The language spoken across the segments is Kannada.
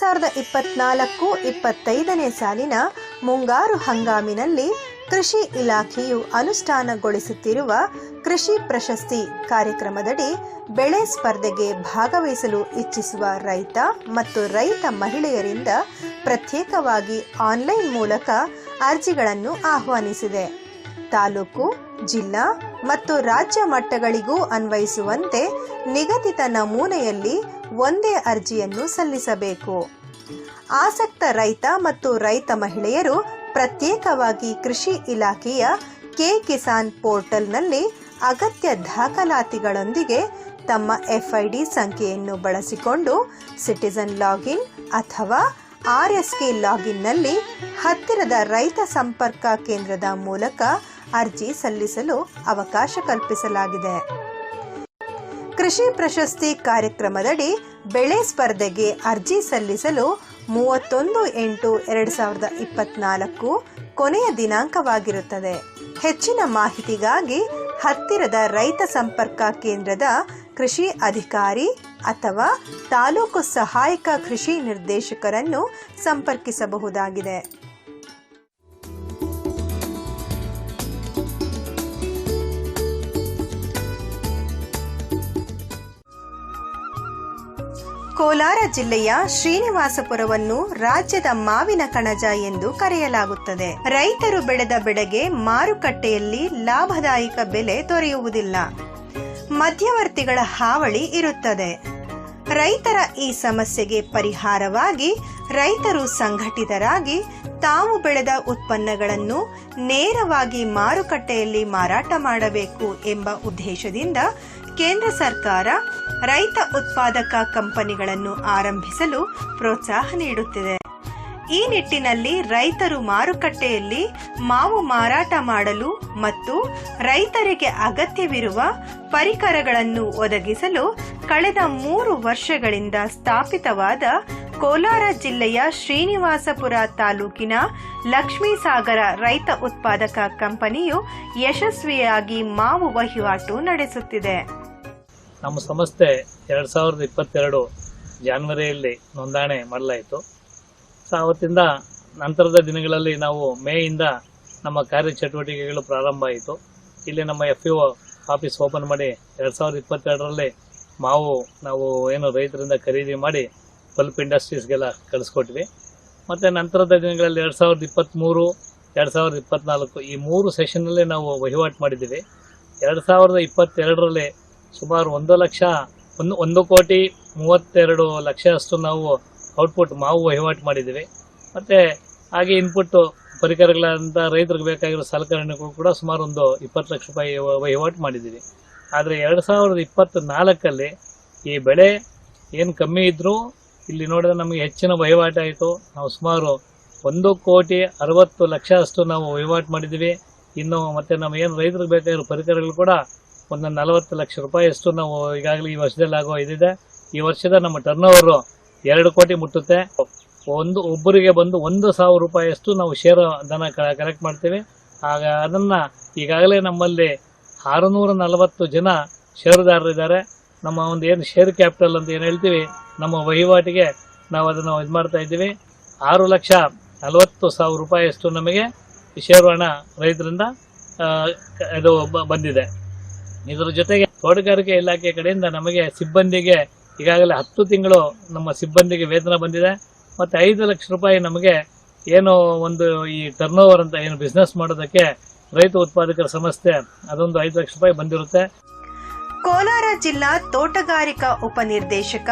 ಸಾವಿರದ ಇಪ್ಪತ್ನಾಲ್ಕು ಇಪ್ಪತ್ತೈದನೇ ಸಾಲಿನ ಮುಂಗಾರು ಹಂಗಾಮಿನಲ್ಲಿ ಕೃಷಿ ಇಲಾಖೆಯು ಅನುಷ್ಠಾನಗೊಳಿಸುತ್ತಿರುವ ಕೃಷಿ ಪ್ರಶಸ್ತಿ ಕಾರ್ಯಕ್ರಮದಡಿ ಬೆಳೆ ಸ್ಪರ್ಧೆಗೆ ಭಾಗವಹಿಸಲು ಇಚ್ಛಿಸುವ ರೈತ ಮತ್ತು ರೈತ ಮಹಿಳೆಯರಿಂದ ಪ್ರತ್ಯೇಕವಾಗಿ ಆನ್ಲೈನ್ ಮೂಲಕ ಅರ್ಜಿಗಳನ್ನು ಆಹ್ವಾನಿಸಿದೆ. ತಾಲೂಕು, ಜಿಲ್ಲಾ ಮತ್ತು ರಾಜ್ಯ ಮಟ್ಟಗಳಿಗೂ ಅನ್ವಯಿಸುವಂತೆ ನಿಗದಿತ ನಮೂನೆಯಲ್ಲಿ ಒಂದೇ ಅರ್ಜಿಯನ್ನು ಸಲ್ಲಿಸಬೇಕು. ಆಸಕ್ತ ರೈತ ಮತ್ತು ರೈತ ಮಹಿಳೆಯರು ಪ್ರತ್ಯೇಕವಾಗಿ ಕೃಷಿ ಇಲಾಖೆಯ ಕೆ ಕಿಸಾನ್ ಪೋರ್ಟಲ್ನಲ್ಲಿ ಅಗತ್ಯ ದಾಖಲಾತಿಗಳೊಂದಿಗೆ ತಮ್ಮ ಎಫ್ಐಡಿ ಸಂಖ್ಯೆಯನ್ನು ಬಳಸಿಕೊಂಡು ಸಿಟಿಸನ್ ಲಾಗಿನ್ ಅಥವಾ ಆರ್ ಎಸ್ ಕೆ ಲಾಗಿನ್ನಲ್ಲಿ ಹತ್ತಿರದ ರೈತ ಸಂಪರ್ಕ ಕೇಂದ್ರದ ಮೂಲಕ ಅರ್ಜಿ ಸಲ್ಲಿಸಲು ಅವಕಾಶ ಕಲ್ಪಿಸಲಾಗಿದೆ. ಕೃಷಿ ಪ್ರಶಸ್ತಿ ಕಾರ್ಯಕ್ರಮದಡಿ ಬೆಳೆ ಸ್ಪರ್ಧೆಗೆ ಅರ್ಜಿ ಸಲ್ಲಿಸಲು ಮೂವತ್ತೊಂದು ಎಂಟು ಎರಡು ಸಾವಿರದ ಇಪ್ಪತ್ನಾಲ್ಕು ಕೊನೆಯ ದಿನಾಂಕವಾಗಿರುತ್ತದೆ. ಹೆಚ್ಚಿನ ಮಾಹಿತಿಗಾಗಿ ಹತ್ತಿರದ ರೈತ ಸಂಪರ್ಕ ಕೇಂದ್ರದ ಕೃಷಿ ಅಧಿಕಾರಿ ಅಥವಾ ತಾಲೂಕು ಸಹಾಯಕ ಕೃಷಿ ನಿರ್ದೇಶಕರನ್ನು ಸಂಪರ್ಕಿಸಬಹುದಾಗಿದೆ. ಕೋಲಾರ ಜಿಲ್ಲೆಯ ಶ್ರೀನಿವಾಸಪುರವನ್ನು ರಾಜ್ಯದ ಮಾವಿನ ಕಣಜ ಎಂದು ಕರೆಯಲಾಗುತ್ತದೆ. ರೈತರು ಬೆಳೆದ ಬೆಳೆಗೆ ಮಾರುಕಟ್ಟೆಯಲ್ಲಿ ಲಾಭದಾಯಕ ಬೆಲೆ ದೊರೆಯುವುದಿಲ್ಲ. ಮಧ್ಯವರ್ತಿಗಳ ಹಾವಳಿ ಇರುತ್ತದೆ. ರೈತರ ಈ ಸಮಸ್ಯೆಗೆ ಪರಿಹಾರವಾಗಿ ರೈತರು ಸಂಘಟಿತರಾಗಿ ತಾವು ಬೆಳೆದ ಉತ್ಪನ್ನಗಳನ್ನು ನೇರವಾಗಿ ಮಾರುಕಟ್ಟೆಯಲ್ಲಿ ಮಾರಾಟ ಮಾಡಬೇಕು ಎಂಬ ಉದ್ದೇಶದಿಂದ ಕೇಂದ್ರ ಸರ್ಕಾರ ರೈತ ಉತ್ಪಾದಕ ಕಂಪನಿಗಳನ್ನು ಆರಂಭಿಸಲು ಪ್ರೋತ್ಸಾಹ ನೀಡುತ್ತಿದೆ. ಈ ನಿಟ್ಟಿನಲ್ಲಿ ರೈತರು ಮಾರುಕಟ್ಟೆಯಲ್ಲಿ ಮಾವು ಮಾರಾಟ ಮಾಡಲು ಮತ್ತು ರೈತರಿಗೆ ಅಗತ್ಯವಿರುವ ಪರಿಕರಗಳನ್ನು ಒದಗಿಸಲು ಕಳೆದ ಮೂರು ವರ್ಷಗಳಿಂದ ಸ್ಥಾಪಿತವಾದ ಕೋಲಾರ ಜಿಲ್ಲೆಯ ಶ್ರೀನಿವಾಸಪುರ ತಾಲೂಕಿನ ಲಕ್ಷ್ಮೀಸಾಗರ ರೈತ ಉತ್ಪಾದಕ ಕಂಪನಿಯು ಯಶಸ್ವಿಯಾಗಿ ಮಾವು ವಹಿವಾಟು ನಡೆಸುತ್ತಿದೆ. ನಮ್ಮ ಸಂಸ್ಥೆ ಎರಡು ಸಾವಿರದ ಇಪ್ಪತ್ತೆರಡು ಜಾನ್ವರಿಯಲ್ಲಿ ನೋಂದಣಿ ಮಾಡಲಾಯಿತು. ಸೊ ಆವತ್ತಿಂದ ನಂತರದ ದಿನಗಳಲ್ಲಿ ನಾವು ಮೇಯಿಂದ ನಮ್ಮ ಕಾರ್ಯಚಟುವಟಿಕೆಗಳು ಪ್ರಾರಂಭ ಆಯಿತು. ಇಲ್ಲಿ ನಮ್ಮ ಎಫ್ ಯು ಆಫೀಸ್ ಓಪನ್ ಮಾಡಿ ಎರಡು ಸಾವಿರದ ಇಪ್ಪತ್ತೆರಡರಲ್ಲಿ ಮಾವು ನಾವು ಏನು ರೈತರಿಂದ ಖರೀದಿ ಮಾಡಿ ಪಲ್ಪ್ ಇಂಡಸ್ಟ್ರೀಸ್ಗೆಲ್ಲ ಕಳಿಸ್ಕೊಟ್ವಿ. ಮತ್ತು ನಂತರದ ದಿನಗಳಲ್ಲಿ ಎರಡು ಸಾವಿರದ ಇಪ್ಪತ್ತ್ಮೂರು, ಎರಡು ಸಾವಿರದ ಇಪ್ಪತ್ತ್ನಾಲ್ಕು ಈ ಮೂರು ಸೆಷನ್ನಲ್ಲಿ ನಾವು ವಹಿವಾಟು ಮಾಡಿದ್ದೀವಿ. ಎರಡು ಸಾವಿರದ ಇಪ್ಪತ್ತೆರಡರಲ್ಲಿ ಸುಮಾರು ಒಂದು ಲಕ್ಷ, ಒಂದು ಒಂದು ಕೋಟಿ ಮೂವತ್ತೆರಡು ಲಕ್ಷ ಅಷ್ಟು ನಾವು ಔಟ್ಪುಟ್ ಮಾವು ವಹಿವಾಟು ಮಾಡಿದ್ದೀವಿ. ಮತ್ತು ಹಾಗೆ ಇನ್ಪುಟ್ಟು ಪರಿಕರಗಳಂತ ರೈತರಿಗೆ ಬೇಕಾಗಿರೋ ಸಲಕರಣೆಗಳು ಕೂಡ ಸುಮಾರು ಒಂದು ಇಪ್ಪತ್ತು ಲಕ್ಷ ರೂಪಾಯಿ ವಹಿವಾಟು ಮಾಡಿದ್ದೀವಿ. ಆದರೆ ಎರಡು ಸಾವಿರದ ಇಪ್ಪತ್ತ್ನಾಲ್ಕಲ್ಲಿ ಈ ಬೆಳೆ ಏನು ಕಮ್ಮಿ ಇದ್ದರೂ ಇಲ್ಲಿ ನೋಡಿದ್ರೆ ನಮಗೆ ಹೆಚ್ಚಿನ ವಹಿವಾಟಾಯಿತು ನಾವು ಸುಮಾರು ಒಂದು ಕೋಟಿ ಅರವತ್ತು ಲಕ್ಷ ಅಷ್ಟು ನಾವು ವಹಿವಾಟು ಮಾಡಿದ್ದೀವಿ. ಇನ್ನು ಮತ್ತು ನಮ್ಮ ಏನು ರೈತರಿಗೆ ಬೇಕಾಗಿರೋ ಪರಿಕರಗಳು ಕೂಡ ಒಂದು ನಲವತ್ತು ಲಕ್ಷ ರೂಪಾಯಿಯಷ್ಟು ನಾವು ಈಗಾಗಲೇ ಈ ವರ್ಷದಲ್ಲಿ ಆಗೋ ಇದಿದೆ. ಈ ವರ್ಷದ ನಮ್ಮ ಟರ್ನ್ ಓವರು ಎರಡು ಕೋಟಿ ಮುಟ್ಟುತ್ತೆ. ಒಂದು, ಒಬ್ಬರಿಗೆ ಬಂದು ಒಂದು ಸಾವಿರ ರೂಪಾಯಿಯಷ್ಟು ನಾವು ಶೇರ್ ಧನ ಕಲೆಕ್ಟ್ ಮಾಡ್ತೀವಿ. ಆಗ ಅದನ್ನು ಈಗಾಗಲೇ ನಮ್ಮಲ್ಲಿ ಆರುನೂರ ನಲವತ್ತು ಜನ ಷೇರುದಾರರಿದ್ದಾರೆ ನಮ್ಮ ಒಂದು ಏನು ಶೇರ್ ಕ್ಯಾಪಿಟಲ್ ಅಂತ ಏನು ಹೇಳ್ತೀವಿ, ನಮ್ಮ ವಹಿವಾಟಿಗೆ ನಾವು ಅದನ್ನು ಇದು ಮಾಡ್ತಾ ಇದ್ದೀವಿ. ಆರು ಲಕ್ಷ ನಲವತ್ತು ಸಾವಿರ ರೂಪಾಯಿಯಷ್ಟು ನಮಗೆ ಶೇರು ಹಣ ರೈತರಿಂದ ಇದು ಬಂದಿದೆ. ಇದರ ಜೊತೆಗೆ ತೋಟಗಾರಿಕೆ ಇಲಾಖೆ ಕಡೆಯಿಂದ ನಮಗೆ ಸಿಬ್ಬಂದಿಗೆ ಈಗಾಗಲೇ ಹತ್ತು ತಿಂಗಳು ನಮ್ಮ ಸಿಬ್ಬಂದಿಗೆ ವೇತನ ಬಂದಿದೆ. ಮತ್ತು ಐದು ಲಕ್ಷ ರೂಪಾಯಿ ನಮಗೆ ಏನು ಒಂದು ಈ ಟರ್ನ್ ಓವರ್ ಅಂತ ಏನು ಬಿಸ್ನೆಸ್ ಮಾಡೋದಕ್ಕೆ ರೈತ ಉತ್ಪಾದಕರ ಸಂಸ್ಥೆ ಅದೊಂದು ಐದು ಲಕ್ಷ ರೂಪಾಯಿ ಬಂದಿರುತ್ತೆ. ಕೋಲಾರ ಜಿಲ್ಲಾ ತೋಟಗಾರಿಕಾ ಉಪನಿರ್ದೇಶಕ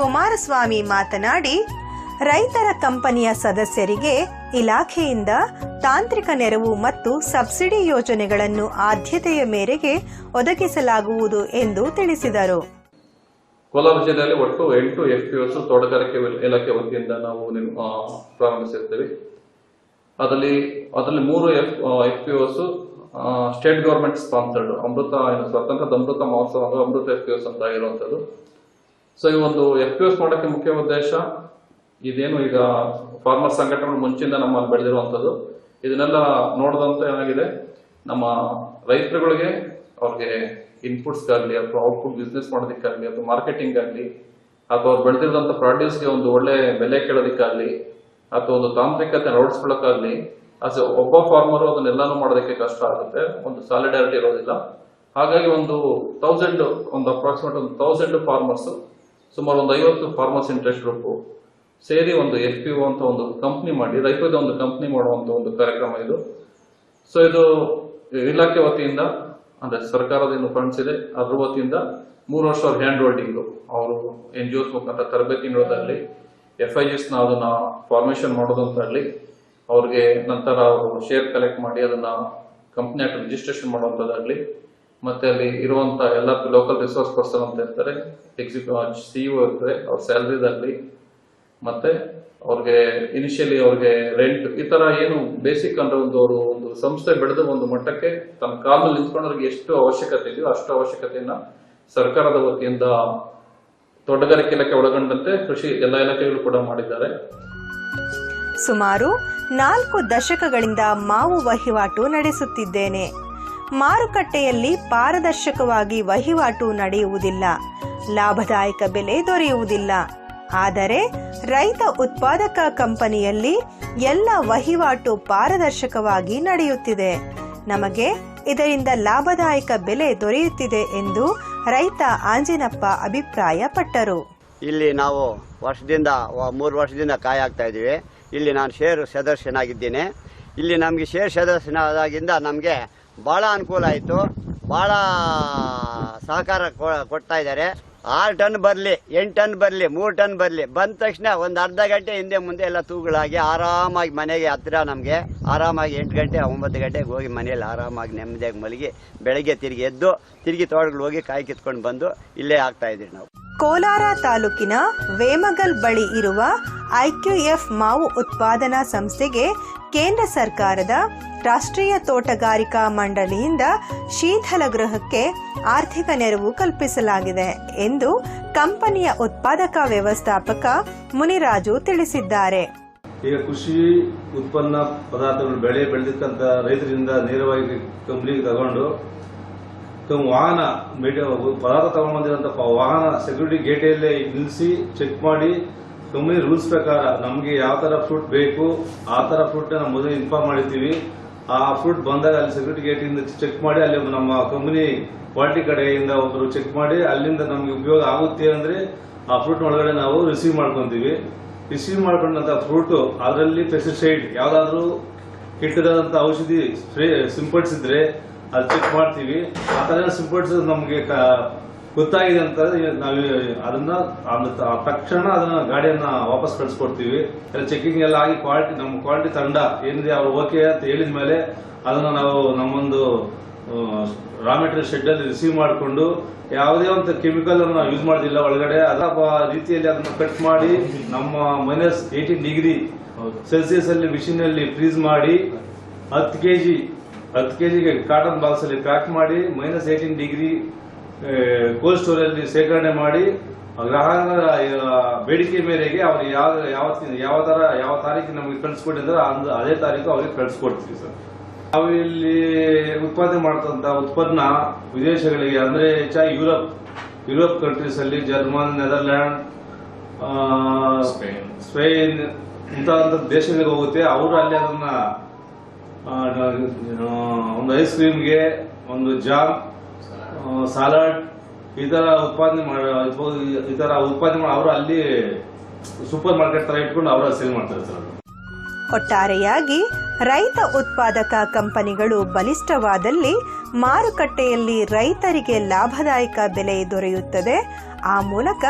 ಕುಮಾರಸ್ವಾಮಿ ಮಾತನಾಡಿ ರೈತರ ಕಂಪನಿಯ ಸದಸ್ಯರಿಗೆ ಇಲಾಖೆಯಿಂದ ತಾಂತ್ರಿಕ ನೆರವು ಮತ್ತು ಸಬ್ಸಿಡಿ ಯೋಜನೆಗಳನ್ನು ಆದ್ಯತೆಯ ಮೇರೆಗೆ ಒದಗಿಸಲಾಗುವುದು ಎಂದು ತಿಳಿಸಿದರು. ಕೋಲಾರ ಜಿಲ್ಲೆಯಲ್ಲಿ ಒಟ್ಟು ಎಂಟು ಎಫ್ ಪಿ ಎಸ್ ತೋಟಗಾರಿಕೆ ಇಲಾಖೆ ವತಿಯಿಂದ ನಾವು ಪ್ರಾರಂಭಿಸಿರ್ತೇವೆ. ಅದರಲ್ಲಿ ಅದರಲ್ಲಿ ಮೂರು F F P state government sponsored, ಅಮೃತ ಸ್ವತಂತ್ರದ ಅಮೃತ ಮಹೋತ್ಸವ ಅಮೃತ ಎಫ್ ಪಿ ಅಂತ ಇರುವಂಥದ್ದು. ಸೊ ಈ ಒಂದು ಎಫ್ ಪಿ ಮಾಡೋಕ್ಕೆ ಮುಖ್ಯ ಉದ್ದೇಶ ಇದೇನು ಈಗ ಫಾರ್ಮರ್ ಸಂಘಟನೆಗಳು ಮುಂಚಿಂದ ನಮ್ಮಲ್ಲಿ ಬೆಳೆದಿರುವಂಥದ್ದು. ಇದನ್ನೆಲ್ಲ ನೋಡಿದಂತ ಏನಾಗಿದೆ, ನಮ್ಮ ರೈತರುಗಳಿಗೆ ಅವ್ರಿಗೆ ಇನ್ಪುಟ್ಸ್ಗಾಗಲಿ ಅಥವಾ ಔಟ್ಪುಟ್ ಬಿಸ್ನೆಸ್ ಮಾಡೋದಕ್ಕಾಗಲಿ ಅಥವಾ ಮಾರ್ಕೆಟಿಂಗ್ ಆಗಲಿ ಅಥವಾ ಅವ್ರು ಬೆಳೆದಿರೋಂಥ ಪ್ರಾಡ್ಯೂಸ್ಗೆ ಒಂದು ಒಳ್ಳೆ ಬೆಲೆ ಕೇಳೋದಕ್ಕಾಗಲಿ ಅಥವಾ ಒಂದು ತಾಂತ್ರಿಕತೆ ಅಳವಡಿಸ್ಕೊಳ್ಳೋಕ್ಕಾಗಲಿ ಆಸ್ ಒಬ್ಬ ಫಾರ್ಮರು ಅದನ್ನೆಲ್ಲಾನು ಮಾಡೋದಕ್ಕೆ ಕಷ್ಟ ಆಗುತ್ತೆ. ಒಂದು ಸಾಲಿಡಾರಿಟಿ ಇರೋದಿಲ್ಲ. ಹಾಗಾಗಿ ಒಂದು ತೌಸಂಡ್ ಒಂದು ಅಪ್ರಾಕ್ಸಿಮೇಟ್ ಒಂದು ತೌಸಂಡ್ ಫಾರ್ಮರ್ಸ್ ಸುಮಾರು ಒಂದು ಐವತ್ತು ಫಾರ್ಮರ್ಸ್ ಇಂಟ್ರೆಸ್ಟ್ ಗ್ರೂಪು ಸೇರಿ ಒಂದು ಎಫ್ ಪಿ ಒ ಅಂತ ಒಂದು ಕಂಪ್ನಿ ಮಾಡಿ, ರೈತದ ಒಂದು ಕಂಪ್ನಿ ಮಾಡುವಂಥ ಒಂದು ಕಾರ್ಯಕ್ರಮ ಇದು. ಸೊ ಇದು ಇಲಾಖೆ ವತಿಯಿಂದ, ಅಂದ್ರೆ ಸರ್ಕಾರದ ಏನು ಫಂಡ್ಸ್ ಇದೆ, ಅದ್ರ ವತಿಯಿಂದ ಮೂರು ವರ್ಷ ಅವ್ರ ಹ್ಯಾಂಡ್ ಹೋಲ್ಡಿಂಗು ಅವರು ಎನ್ ಜಿ ಓಸ್ ಮುಖಾಂತರ ತರಬೇತಿ ನೀಡೋದಾಗಲಿ ಎಫ್ ಐ ನ ಅದನ್ನ ಫಾರ್ಮೇಷನ್ ಮಾಡೋದಂತಾಗಲಿ, ಅವ್ರಿಗೆ ನಂತರ ಅವರು ಶೇರ್ ಕಲೆಕ್ಟ್ ಮಾಡಿ ಅದನ್ನ ಕಂಪ್ನಿ ಆಕ್ಟ್ ರಿಜಿಸ್ಟ್ರೇಷನ್ ಮಾಡುವಂಥದ್ದಾಗಲಿ ಮತ್ತೆ ಅಲ್ಲಿ ಇರುವಂಥ ಎಲ್ಲ ಲೋಕಲ್ ರಿಸೋರ್ಸ್ ಪರ್ಸನ್ ಅಂತ ಇರ್ತಾರೆ ಎಕ್ಸಿಕ್ಯೂ ಸಿಇಒ ಇರ್ತಾರೆ, ಅವ್ರ ಸ್ಯಾಲ್ರಿದಾಗ್ಲಿ ಮತ್ತೆ ಅವ್ರಿಗೆ ಇನಿಷಿಯಲಿ ಅವ್ರಿಗೆ ರೆಂಟ್ ಈ ತರ ಏನು ಬೇಸಿಕ್ ಅಂದ್ರೆ ಒಂದು ಅವರು ಒಂದು ಸಂಸ್ಥೆ ಬೆಳೆದು ಒಂದು ಮಟ್ಟಕ್ಕೆ ತಮ್ಮ ಕಾಲಲ್ಲಿ ಅವ್ರಿಗೆ ಎಷ್ಟು ಅವಶ್ಯಕತೆ ಇದೆಯೋ ಅಷ್ಟು ಅವಶ್ಯಕತೆಯನ್ನ ಸರ್ಕಾರದ ವತಿಯಿಂದ ತೋಟಗಾರಿಕೆ ಇಲಾಖೆ ಒಳಗೊಂಡಂತೆ ಕೃಷಿ ಎಲ್ಲ ಇಲಾಖೆಗಳು ಕೂಡ ಮಾಡಿದ್ದಾರೆ. ಸುಮಾರು ನಾಲ್ಕು ದಶಕಗಳಿಂದ ಮಾವು ವಹಿವಾಟು ನಡೆಸುತ್ತಿದ್ದೇನೆ. ಮಾರುಕಟ್ಟೆಯಲ್ಲಿ ಪಾರದರ್ಶಕವಾಗಿ ವಹಿವಾಟು ನಡೆಯುವುದಿಲ್ಲ. ಲಾಭದಾಯಕ ಬೆಲೆ ದೊರೆಯುವುದಿಲ್ಲ. ಆದರೆ ರೈತ ಉತ್ಪಾದಕ ಕಂಪನಿಯಲ್ಲಿ ಎಲ್ಲ ವಹಿವಾಟು ಪಾರದರ್ಶಕವಾಗಿ ನಡೆಯುತ್ತಿದೆ. ನಮಗೆ ಇದರಿಂದ ಲಾಭದಾಯಕ ಬೆಲೆ ದೊರೆಯುತ್ತಿದೆ ಎಂದು ರೈತ ಆಂಜಿನಪ್ಪ ಅಭಿಪ್ರಾಯಪಟ್ಟರು. ಇಲ್ಲಿ ನಾವು ವರ್ಷದಿಂದ ಮೂರು ವರ್ಷದಿಂದ ಕಾಯಾಗ್ತಾ ಇದ್ದೀವಿ. ಇಲ್ಲಿ ನಾನು ಷೇರು ಸದಸ್ಯನಾಗಿದ್ದೇನೆ. ಇಲ್ಲಿ ನಮಗೆ ಶೇರ್ ಸದಸ್ಯನಾದಾಗಿಂದ ನಮಗೆ ಭಾಳ ಅನುಕೂಲ ಆಯಿತು. ಭಾಳ ಸಹಕಾರ ಕೊಡ್ತಾ ಇದ್ದಾರೆ. ಆರು ಟನ್ ಬರಲಿ, ಎಂಟು ಟನ್ ಬರಲಿ, ಮೂರು ಟನ್ ಬರಲಿ, ಬಂದ ತಕ್ಷಣ ಒಂದು ಅರ್ಧ ಗಂಟೆ ಹಿಂದೆ ಮುಂದೆ ಎಲ್ಲ ತೂಗಳಾಗಿ ಆರಾಮಾಗಿ ಮನೆಗೆ ಹತ್ತಿರ ನಮಗೆ, ಆರಾಮಾಗಿ ಎಂಟು ಗಂಟೆ, ಒಂಬತ್ತು ಗಂಟೆಗೆ ಹೋಗಿ ಮನೆಯಲ್ಲಿ ಆರಾಮಾಗಿ ನೆಮ್ಮದಿಯಾಗಿ ಮಲಗಿ ಬೆಳಗ್ಗೆ ತಿರುಗಿ ಎದ್ದು, ತಿರುಗಿ ತೋಟಗಳು ಹೋಗಿ ಕಾಯಿ ಕಿತ್ಕೊಂಡು ಬಂದು ಇಲ್ಲೇ ಆಗ್ತಾಯಿದ್ದೀವಿ ನಾವು. ಕೋಲಾರ ತಾಲೂಕಿನ ವೇಮಗಲ್ ಬಳಿ ಇರುವ ಐಕ್ಯುಎಫ್ ಮಾವು ಉತ್ಪಾದನಾ ಸಂಸ್ಥೆಗೆ ಕೇಂದ್ರ ಸರ್ಕಾರದ ರಾಷ್ಟ್ರೀಯ ತೋಟಗಾರಿಕಾ ಮಂಡಳಿಯಿಂದ ಶೀತಲ ಗೃಹಕ್ಕೆ ಆರ್ಥಿಕ ನೆರವು ಕಲ್ಪಿಸಲಾಗಿದೆ ಎಂದು ಕಂಪನಿಯ ಉತ್ಪಾದಕ ವ್ಯವಸ್ಥಾಪಕ ಮುನಿರಾಜು ತಿಳಿಸಿದ್ದಾರೆ. ಈಗ ಕೃಷಿ ಉತ್ಪನ್ನ ಪದಾರ್ಥಗಳು ಬೆಳೆ ಬೆಳೆದಿಕ್ಕಂತ ರೈತರಿಂದ ನೇರವಾಗಿ ಕಂಪ್ನಿಗೆ ತಗೊಂಡು ವಾಹನ ಪದಾರ್ಥ ತಗೊಂಡು ಬಂದಿರೋಂಥ ಪ- ವಾಹನ ಸೆಕ್ಯೂರಿಟಿ ಗೇಟಲ್ಲೇ ನಿಲ್ಲಿಸಿ ಚೆಕ್ ಮಾಡಿ ಕಂಪನಿ ರೂಲ್ಸ್ ಪ್ರಕಾರ ನಮಗೆ ಯಾವ ಥರ ಫ್ರೂಟ್ ಬೇಕು, ಆ ಥರ ಫ್ರೂಟ್ ನಾವು ಮೊದಲು ಇನ್ಫಾರ್ಮ್ ಮಾಡಿರ್ತೀವಿ. ಆ ಫ್ರೂಟ್ ಬಂದಾಗ ಅಲ್ಲಿ ಸೆಕ್ಯೂರಿಟಿ ಗೇಟಿಂದ ಚೆಕ್ ಮಾಡಿ ಅಲ್ಲಿ ನಮ್ಮ ಕಂಪನಿ ಕ್ವಾಲಿಟಿ ಕಡೆಯಿಂದ ಒಬ್ಬರು ಚೆಕ್ ಮಾಡಿ ಅಲ್ಲಿಂದ ನಮಗೆ ಉಪಯೋಗ ಆಗುತ್ತೆ ಅಂದ್ರೆ ಆ ಫ್ರೂಟ್ ಒಳಗಡೆ ನಾವು ರಿಸೀವ್ ಮಾಡ್ಕೊತೀವಿ. ರಿಸೀವ್ ಮಾಡ್ಕೊಂಡಂತ ಫ್ರೂಟ್ ಅದರಲ್ಲಿ ಪೆಸ್ಟಿಸೈಡ್ ಯಾವುದಾದ್ರೂ ಕೆಟ್ಟದಾದಂಥ ಔಷಧಿ ಸ್ಪ್ರೇ ಸಿಂಪಡಿಸಿದ್ರೆ ಅದು ಚೆಕ್ ಮಾಡ್ತೀವಿ. ಆ ಥರ ಸಿಂಪಡಿಸೋದು ನಮಗೆ ಗೊತ್ತಾಗಿದೆ ಅಂತ ನಾವು ಅದನ್ನ ತಕ್ಷಣ ಅದನ್ನ ಗಾಡಿಯನ್ನ ವಾಪಸ್ ಕಳಿಸ್ಕೊಡ್ತೀವಿ. ಚೆಕಿಂಗ್ ಎಲ್ಲ ಆಗಿ ಕ್ವಾಲಿಟಿ ನಮ್ಮ ಕ್ವಾಲಿಟಿ ತಂಡ ಏನಿದೆ ಅವ್ರು ಓಕೆ ಅಂತ ಹೇಳಿದ ಮೇಲೆ ಅದನ್ನ ನಾವು ನಮ್ಮೊಂದು ರಾ ಮೆಟೀರಿಯಲ್ ಶೆಡ್ ಅಲ್ಲಿ ರಿಸೀವ್ ಮಾಡಿಕೊಂಡು ಯಾವುದೇ ಒಂದು ಕೆಮಿಕಲ್ ಅನ್ನು ಯೂಸ್ ಮಾಡೋದಿಲ್ಲ ಒಳಗಡೆ ಅದ ರೀತಿಯಲ್ಲಿ ಅದನ್ನ ಕಟ್ ಮಾಡಿ ನಮ್ಮ ಮೈನಸ್ ಏಯ್ಟೀನ್ ಡಿಗ್ರಿ ಸೆಲ್ಸಿಯಸ್ ಅಲ್ಲಿ ಮಿಷಿನ್ ಅಲ್ಲಿ ಫ್ರೀಸ್ ಮಾಡಿ ಹತ್ತು ಕೆಜಿ ಹತ್ತು ಕೆ ಜಿಗೆ ಕಾಟನ್ ಬಾಕ್ಸ್ ಅಲ್ಲಿ ಪ್ಯಾಕ್ ಮಾಡಿ minus eighteen degree cold storage ಅಲ್ಲಿ ಶೇಖರಣೆ ಮಾಡಿ ಗ್ರಾಹಕರ ಬೇಡಿಕೆ ಮೇರೆಗೆ ಅವ್ರು ಯಾವ ಯಾವ ಯಾವ ತರ ಯಾವ ತಾರೀಕು ನಮಗೆ ಕಳ್ಸಿಕೊಟ್ಟಿದ್ರೆ ಅಂದ್ರೆ ಅದೇ ತಾರೀಕು ಅವ್ರಿಗೆ ಕಳಿಸ್ಕೊಡ್ತೀವಿ ಸರ್ ನಾವು ಇಲ್ಲಿ ಉತ್ಪಾದನೆ ಮಾಡ್ತಂತ ಉತ್ಪನ್ನ ವಿದೇಶಗಳಿಗೆ ಅಂದ್ರೆ ಹೆಚ್ಚಾಗಿ ಯುರೋಪ್ ಯುರೋಪ್ ಕಂಟ್ರೀಸ್ ಅಲ್ಲಿ ಜರ್ಮನ್ ನೆದರ್ಲ್ಯಾಂಡ್ ಸ್ಪೇನ್. ಸ್ಪೇನ್ ಇಂತಹ ದೇಶಗಳಿಗೆ ಹೋಗುತ್ತೆ. ಅವರು ಅಲ್ಲಿ ಅದನ್ನ ಒಂದು ಐಸ್ ಕ್ರೀಮ್ಗೆ ಒಂದು ಜಾಮ್ ಸಾಲಾಡ್ ಈ ಥರ ಉತ್ಪಾದನೆ ಮಾಡ ಈ ಥರ ಉತ್ಪಾದನೆ ಮಾಡಿ, ಅವರು ಅಲ್ಲಿ ಸೂಪರ್ ಮಾರ್ಕೆಟ್ ಥರ ಇಟ್ಕೊಂಡು ಅವರು ಸೇಲ್ ಮಾಡ್ತಾರೆ ಸರ್ ಒಟ್ಟಾರೆಯಾಗಿ ರೈತ ಉತ್ಪಾದಕ ಕಂಪನಿಗಳು ಬಲಿಷ್ಠವಾದಲ್ಲಿ ಮಾರುಕಟ್ಟೆಯಲ್ಲಿ ರೈತರಿಗೆ ಲಾಭದಾಯಕ ಬೆಲೆ ದೊರೆಯುತ್ತದೆ. ಆ ಮೂಲಕ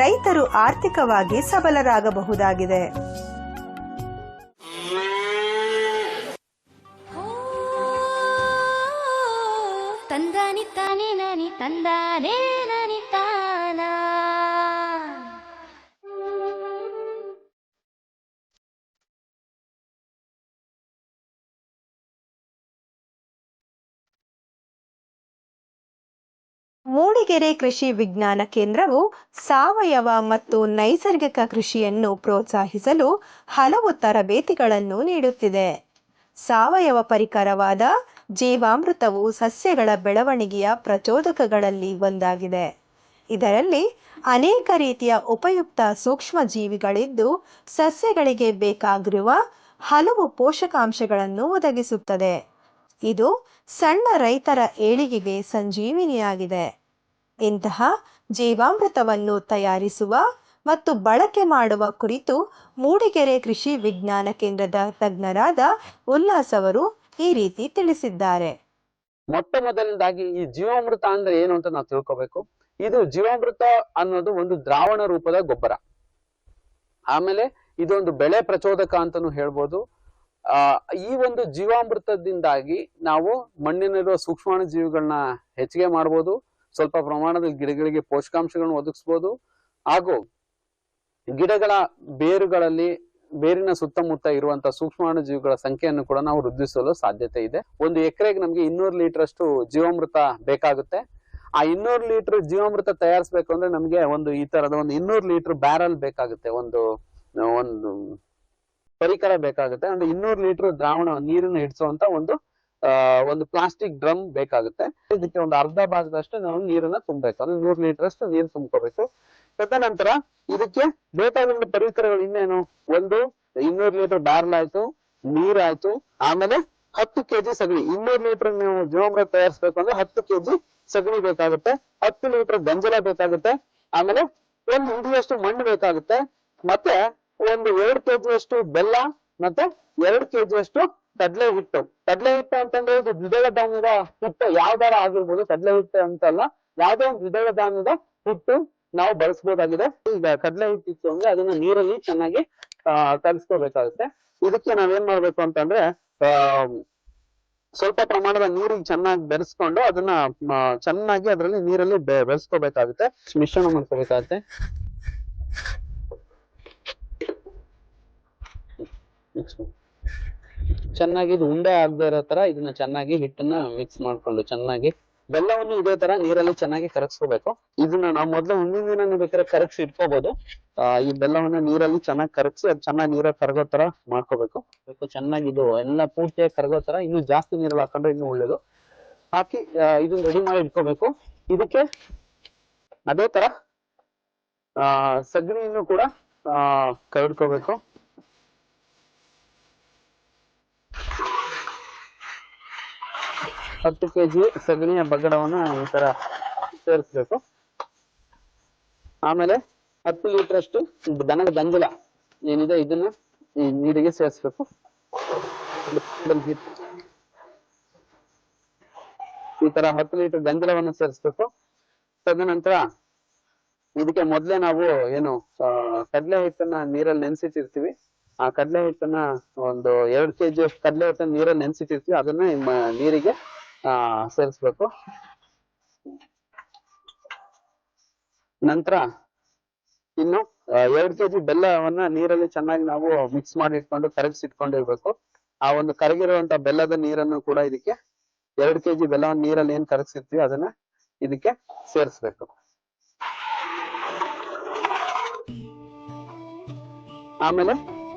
ರೈತರು ಆರ್ಥಿಕವಾಗಿ ಸಬಲರಾಗಬಹುದಾಗಿದೆ. ನನಿ ಮೂಡಿಗೆರೆ ಕೃಷಿ ವಿಜ್ಞಾನ ಕೇಂದ್ರವು ಸಾವಯವ ಮತ್ತು ನೈಸರ್ಗಿಕ ಕೃಷಿಯನ್ನು ಪ್ರೋತ್ಸಾಹಿಸಲು ಹಲವು ತರಬೇತಿಗಳನ್ನು ನೀಡುತ್ತಿದೆ. ಸಾವಯವ ಪರಿಕರವಾದ ಜೀವಾಮೃತವು ಸಸ್ಯಗಳ ಬೆಳವಣಿಗೆಯ ಪ್ರಚೋದಕಗಳಲ್ಲಿ ಒಂದಾಗಿದೆ. ಇದರಲ್ಲಿ ಅನೇಕ ರೀತಿಯ ಉಪಯುಕ್ತ ಸೂಕ್ಷ್ಮಜೀವಿಗಳಿದ್ದು ಸಸ್ಯಗಳಿಗೆ ಬೇಕಾಗಿರುವ ಹಲವು ಪೋಷಕಾಂಶಗಳನ್ನು ಒದಗಿಸುತ್ತದೆ. ಇದು ಸಣ್ಣ ರೈತರ ಏಳಿಗೆಗೆ ಸಂಜೀವಿನಿಯಾಗಿದೆ. ಇಂತಹ ಜೀವಾಮೃತವನ್ನು ತಯಾರಿಸುವ ಮತ್ತು ಬಳಕೆ ಮಾಡುವ ಕುರಿತು ಮೂಡಿಗೆರೆ ಕೃಷಿ ವಿಜ್ಞಾನ ಕೇಂದ್ರದ ತಜ್ಞರಾದ ಉಲ್ಲಾಸ್ ಅವರು ಈ ರೀತಿ ತಿಳಿಸಿದ್ದಾರೆ. ಮೊಟ್ಟ ಮೊದಲನೇದಾಗಿ ಈ ಜೀವಾಮೃತ ಅಂದ್ರೆ ಏನು ಅಂತ ನಾವು ತಿಳ್ಕೋಬೇಕು. ಇದು ಜೀವಾಮೃತ ಅನ್ನೋದು ಒಂದು ದ್ರಾವಣ ರೂಪದ ಗೊಬ್ಬರ. ಆಮೇಲೆ ಇದೊಂದು ಬೆಳೆ ಪ್ರಚೋದಕ ಅಂತಾನು ಹೇಳ್ಬೋದು. ಆ, ಈ ಒಂದು ಜೀವಾಮೃತದಿಂದಾಗಿ ನಾವು ಮಣ್ಣಿನಲ್ಲಿರುವ ಸೂಕ್ಷ್ಮಾಣು ಜೀವಿಗಳನ್ನ ಹೆಚ್ಚಿಗೆ ಮಾಡ್ಬೋದು. ಸ್ವಲ್ಪ ಪ್ರಮಾಣದಲ್ಲಿ ಗಿಡಗಳಿಗೆ ಪೋಷಕಾಂಶಗಳನ್ನು ಒದಗಿಸ್ಬೋದು. ಹಾಗೂ ಗಿಡಗಳ ಬೇರುಗಳಲ್ಲಿ ಬೇರಿನ ಸುತ್ತಮುತ್ತ ಇರುವಂತಹ ಸೂಕ್ಷ್ಮಾಣು ಜೀವಿಗಳ ಸಂಖ್ಯೆಯನ್ನು ಕೂಡ ನಾವು ವೃದ್ಧಿಸಲು ಸಾಧ್ಯತೆ ಇದೆ. ಒಂದು ಎಕರೆಗೆ ನಮ್ಗೆ ಇನ್ನೂರು ಲೀಟರ್ ಅಷ್ಟು ಜೀವಾಮೃತ ಬೇಕಾಗುತ್ತೆ. ಆ ಇನ್ನೂರು ಲೀಟರ್ ಜೀವಾಮೃತ ತಯಾರಿಸ್ಬೇಕು ಅಂದ್ರೆ ನಮಗೆ ಒಂದು ಈ ತರದ ಒಂದು ಇನ್ನೂರು ಲೀಟರ್ ಬ್ಯಾರಲ್ ಬೇಕಾಗುತ್ತೆ. ಒಂದು ಒಂದು ಪರಿಕರ ಬೇಕಾಗುತ್ತೆ. ಅಂದ್ರೆ ಇನ್ನೂರು ಲೀಟರ್ ದ್ರಾವಣ ನೀರನ್ನು ಹಿಡಿಸುವಂತ ಒಂದು ಒಂದು ಪ್ಲಾಸ್ಟಿಕ್ ಡ್ರಮ್ ಬೇಕಾಗುತ್ತೆ. ಇದಕ್ಕೆ ಒಂದು ಅರ್ಧ ಭಾಗದಷ್ಟು ನಾವು ನೀರನ್ನ ತುಂಬಬೇಕು. ಅಂದ್ರೆ ನೂರು ಲೀಟರ್ ಅಷ್ಟು ನೀರು ತುಂಬ್ಕೋಬೇಕು. ತದನಂತರ ಇದಕ್ಕೆ ಬೇಕಾದ ಪರಿಸರಗಳು ಇನ್ನೇನು? ಒಂದು, ಇನ್ನೂರು ಲೀಟರ್ ಬಾರ್ಲ್ ಆಯ್ತು ನೀರಾಯ್ತು ಆಮೇಲೆ ಹತ್ತು ಕೆಜಿ ಸಗಣಿ. ಇನ್ನೂರು ಲೀಟರ್ ನೀವು ಜೀವಾಮೃತ ತಯಾರಿಸ್ಬೇಕು ಅಂದ್ರೆ ಹತ್ತು ಕೆಜಿ ಸಗಣಿ ಬೇಕಾಗುತ್ತೆ. ಹತ್ತು ಲೀಟರ್ ಗಂಜಲ ಬೇಕಾಗುತ್ತೆ. ಆಮೇಲೆ ಒಂದು ಹಿಡಿಯಷ್ಟು ಮಣ್ಣು ಬೇಕಾಗುತ್ತೆ. ಮತ್ತೆ ಒಂದು ಎರಡು ಕೆಜಿ ಅಷ್ಟು ಬೆಲ್ಲ, ಮತ್ತೆ ಎರಡು ಕೆಜಿ ಅಷ್ಟು ಕಡಲೆ ಹಿಟ್ಟು ಕಡಲೆ ಹಿಟ್ಟು ಅಂತಂದ್ರೆ ಇದು ದ್ವಿದಳ ಧಾನ್ಯದ ಹಿಟ್ಟು. ಯಾವ್ದಾರ ಆಗಿರ್ಬೋದು ಕಡಲೆ ಹಿಟ್ಟು ಅಂತಲ್ಲ. ಯಾವ್ದೋ ಒಂದು ದ್ವಿದಳ ಧಾನ್ಯದ ಹಿಟ್ಟು ನಾವು ಬಳಸ್ಬೋದಾಗಿದೆ. ಈಗ ಕಡಲೆ ಹಿಟ್ಟು ಇತ್ತು ಅಂದ್ರೆ ಅದನ್ನ ನೀರಲ್ಲಿ ಚೆನ್ನಾಗಿ, ಆ, ಕಲಿಸ್ಕೋಬೇಕಾಗುತ್ತೆ. ಇದಕ್ಕೆ ನಾವೇನ್ ಮಾಡ್ಬೇಕು ಅಂತಂದ್ರೆ, ಆ, ಸ್ವಲ್ಪ ಪ್ರಮಾಣದ ನೀರಿಗೆ ಚೆನ್ನಾಗಿ ಬೆರೆಸ್ಕೊಂಡು ಅದನ್ನ ಚೆನ್ನಾಗಿ ಅದರಲ್ಲಿ ನೀರಲ್ಲಿ ಬೆರೆಸ್ಕೋಬೇಕಾಗುತ್ತೆ. ಮಿಶ್ರಣ ಮಾಡ್ಕೋಬೇಕಾಗುತ್ತೆ. ಚೆನ್ನಾಗಿ ಇದು ಉಂಡೆ ಆಗದೆ ಇರೋ ತರ ಇದನ್ನ ಚೆನ್ನಾಗಿ ಹಿಟ್ಟನ್ನ ಮಿಕ್ಸ್ ಮಾಡ್ಕೊಂಡು ಚೆನ್ನಾಗಿ ಬೆಲ್ಲವನ್ನು ಇದೇ ತರ ನೀರಲ್ಲಿ ಚೆನ್ನಾಗಿ ಕರಗಿಸ್ಕೋಬೇಕು. ಇದನ್ನ ನಾವು ಮೊದ್ಲು ಹಿಂದಿನ ದಿನ ಬೇಕಾದ್ರೆ ಕರಗಿಸಿ ಇಟ್ಕೋಬಹುದು ಈ ಬೆಲ್ಲವನ್ನ ನೀರಲ್ಲಿ ಚೆನ್ನಾಗಿ ಕರಗಿಸಿ ಅದು ಚೆನ್ನಾಗಿ ನೀರಲ್ಲಿ ಕರಗೋ ತರ ಮಾಡ್ಕೋಬೇಕು. ಬೇಕು ಚೆನ್ನಾಗಿ ಇದು ಎಲ್ಲ ಪೂರ್ತಿಯಾಗಿ ಕರಗೋ ತರ ಇನ್ನು ಜಾಸ್ತಿ ನೀರಲ್ಲಿ ಹಾಕೊಂಡ್ರೆ ಇನ್ನು ಒಳ್ಳೇದು. ಹಾಕಿ ಇದನ್ನ ರೆಡಿ ಮಾಡಿ ಇಟ್ಕೋಬೇಕು. ಇದಕ್ಕೆ ಅದೇ ತರ, ಆ, ಸಗಣಿಯನ್ನು ಕೂಡ, ಆ ಕರಡ್ಕೋಬೇಕು ಹತ್ತು ಕೆಜಿ ಸಗಣಿಯ ಬಗಡವನ್ನು ಈ ಸೇರಿಸ್ಬೇಕು. ಆಮೇಲೆ ಹತ್ತು ಲೀಟರ್ ಅಷ್ಟು ದನದ ಗಂಜಲ ಏನಿದೆ ಇದನ್ನ ಈ ನೀರಿಗೆ ಸೇರಿಸ್ಬೇಕು. ಈ ತರ ಹತ್ತು ಲೀಟರ್ ಗಂಜಲವನ್ನು ಸೇರಿಸ್ಬೇಕು. ತದನಂತರ ಇದಕ್ಕೆ ಮೊದಲೇ ನಾವು ಏನು ಕಡಲೆ ಹಿಟ್ಟನ್ನ ನೀರಲ್ಲಿ ನೆನ್ಸಿಟ್ಟಿರ್ತೀವಿ. ಆ ಕಡಲೆ ಹಿಟ್ಟನ್ನ ಒಂದು ಎರಡ್ ಕೆಜಿ ಅಷ್ಟು ಕಡಲೆ ಹಿಟ್ಟನ್ನ ನೀರಲ್ಲಿ ನೆನ್ಸಿಟ್ಟಿರ್ತೀವಿ. ಅದನ್ನ ನೀರಿಗೆ ಸೇರಿಸ್ಬೇಕು. ನಂತರ ಇನ್ನು ಎರಡು ಕೆಜಿ ಬೆಲ್ಲವನ್ನ ನೀರಲ್ಲಿ ಚೆನ್ನಾಗಿ ನಾವು ಮಿಕ್ಸ್ ಮಾಡಿ ಇಟ್ಕೊಂಡು ಕರಗಿಸಿ ಇಟ್ಕೊಂಡಿರ್ಬೇಕು ಆ ಒಂದು ಕರಗಿರುವಂತ ಬೆಲ್ಲದ ನೀರನ್ನು ಕೂಡ ಇದಕ್ಕೆ ಎರಡ್ ಕೆಜಿ ಬೆಲ್ಲವನ್ನು ನೀರಲ್ಲಿ ಏನ್ ಕರಗಿಸಿರ್ತೀವಿ ಅದನ್ನ ಇದಕ್ಕೆ ಸೇರಿಸ್ಬೇಕು. ಆಮೇಲೆ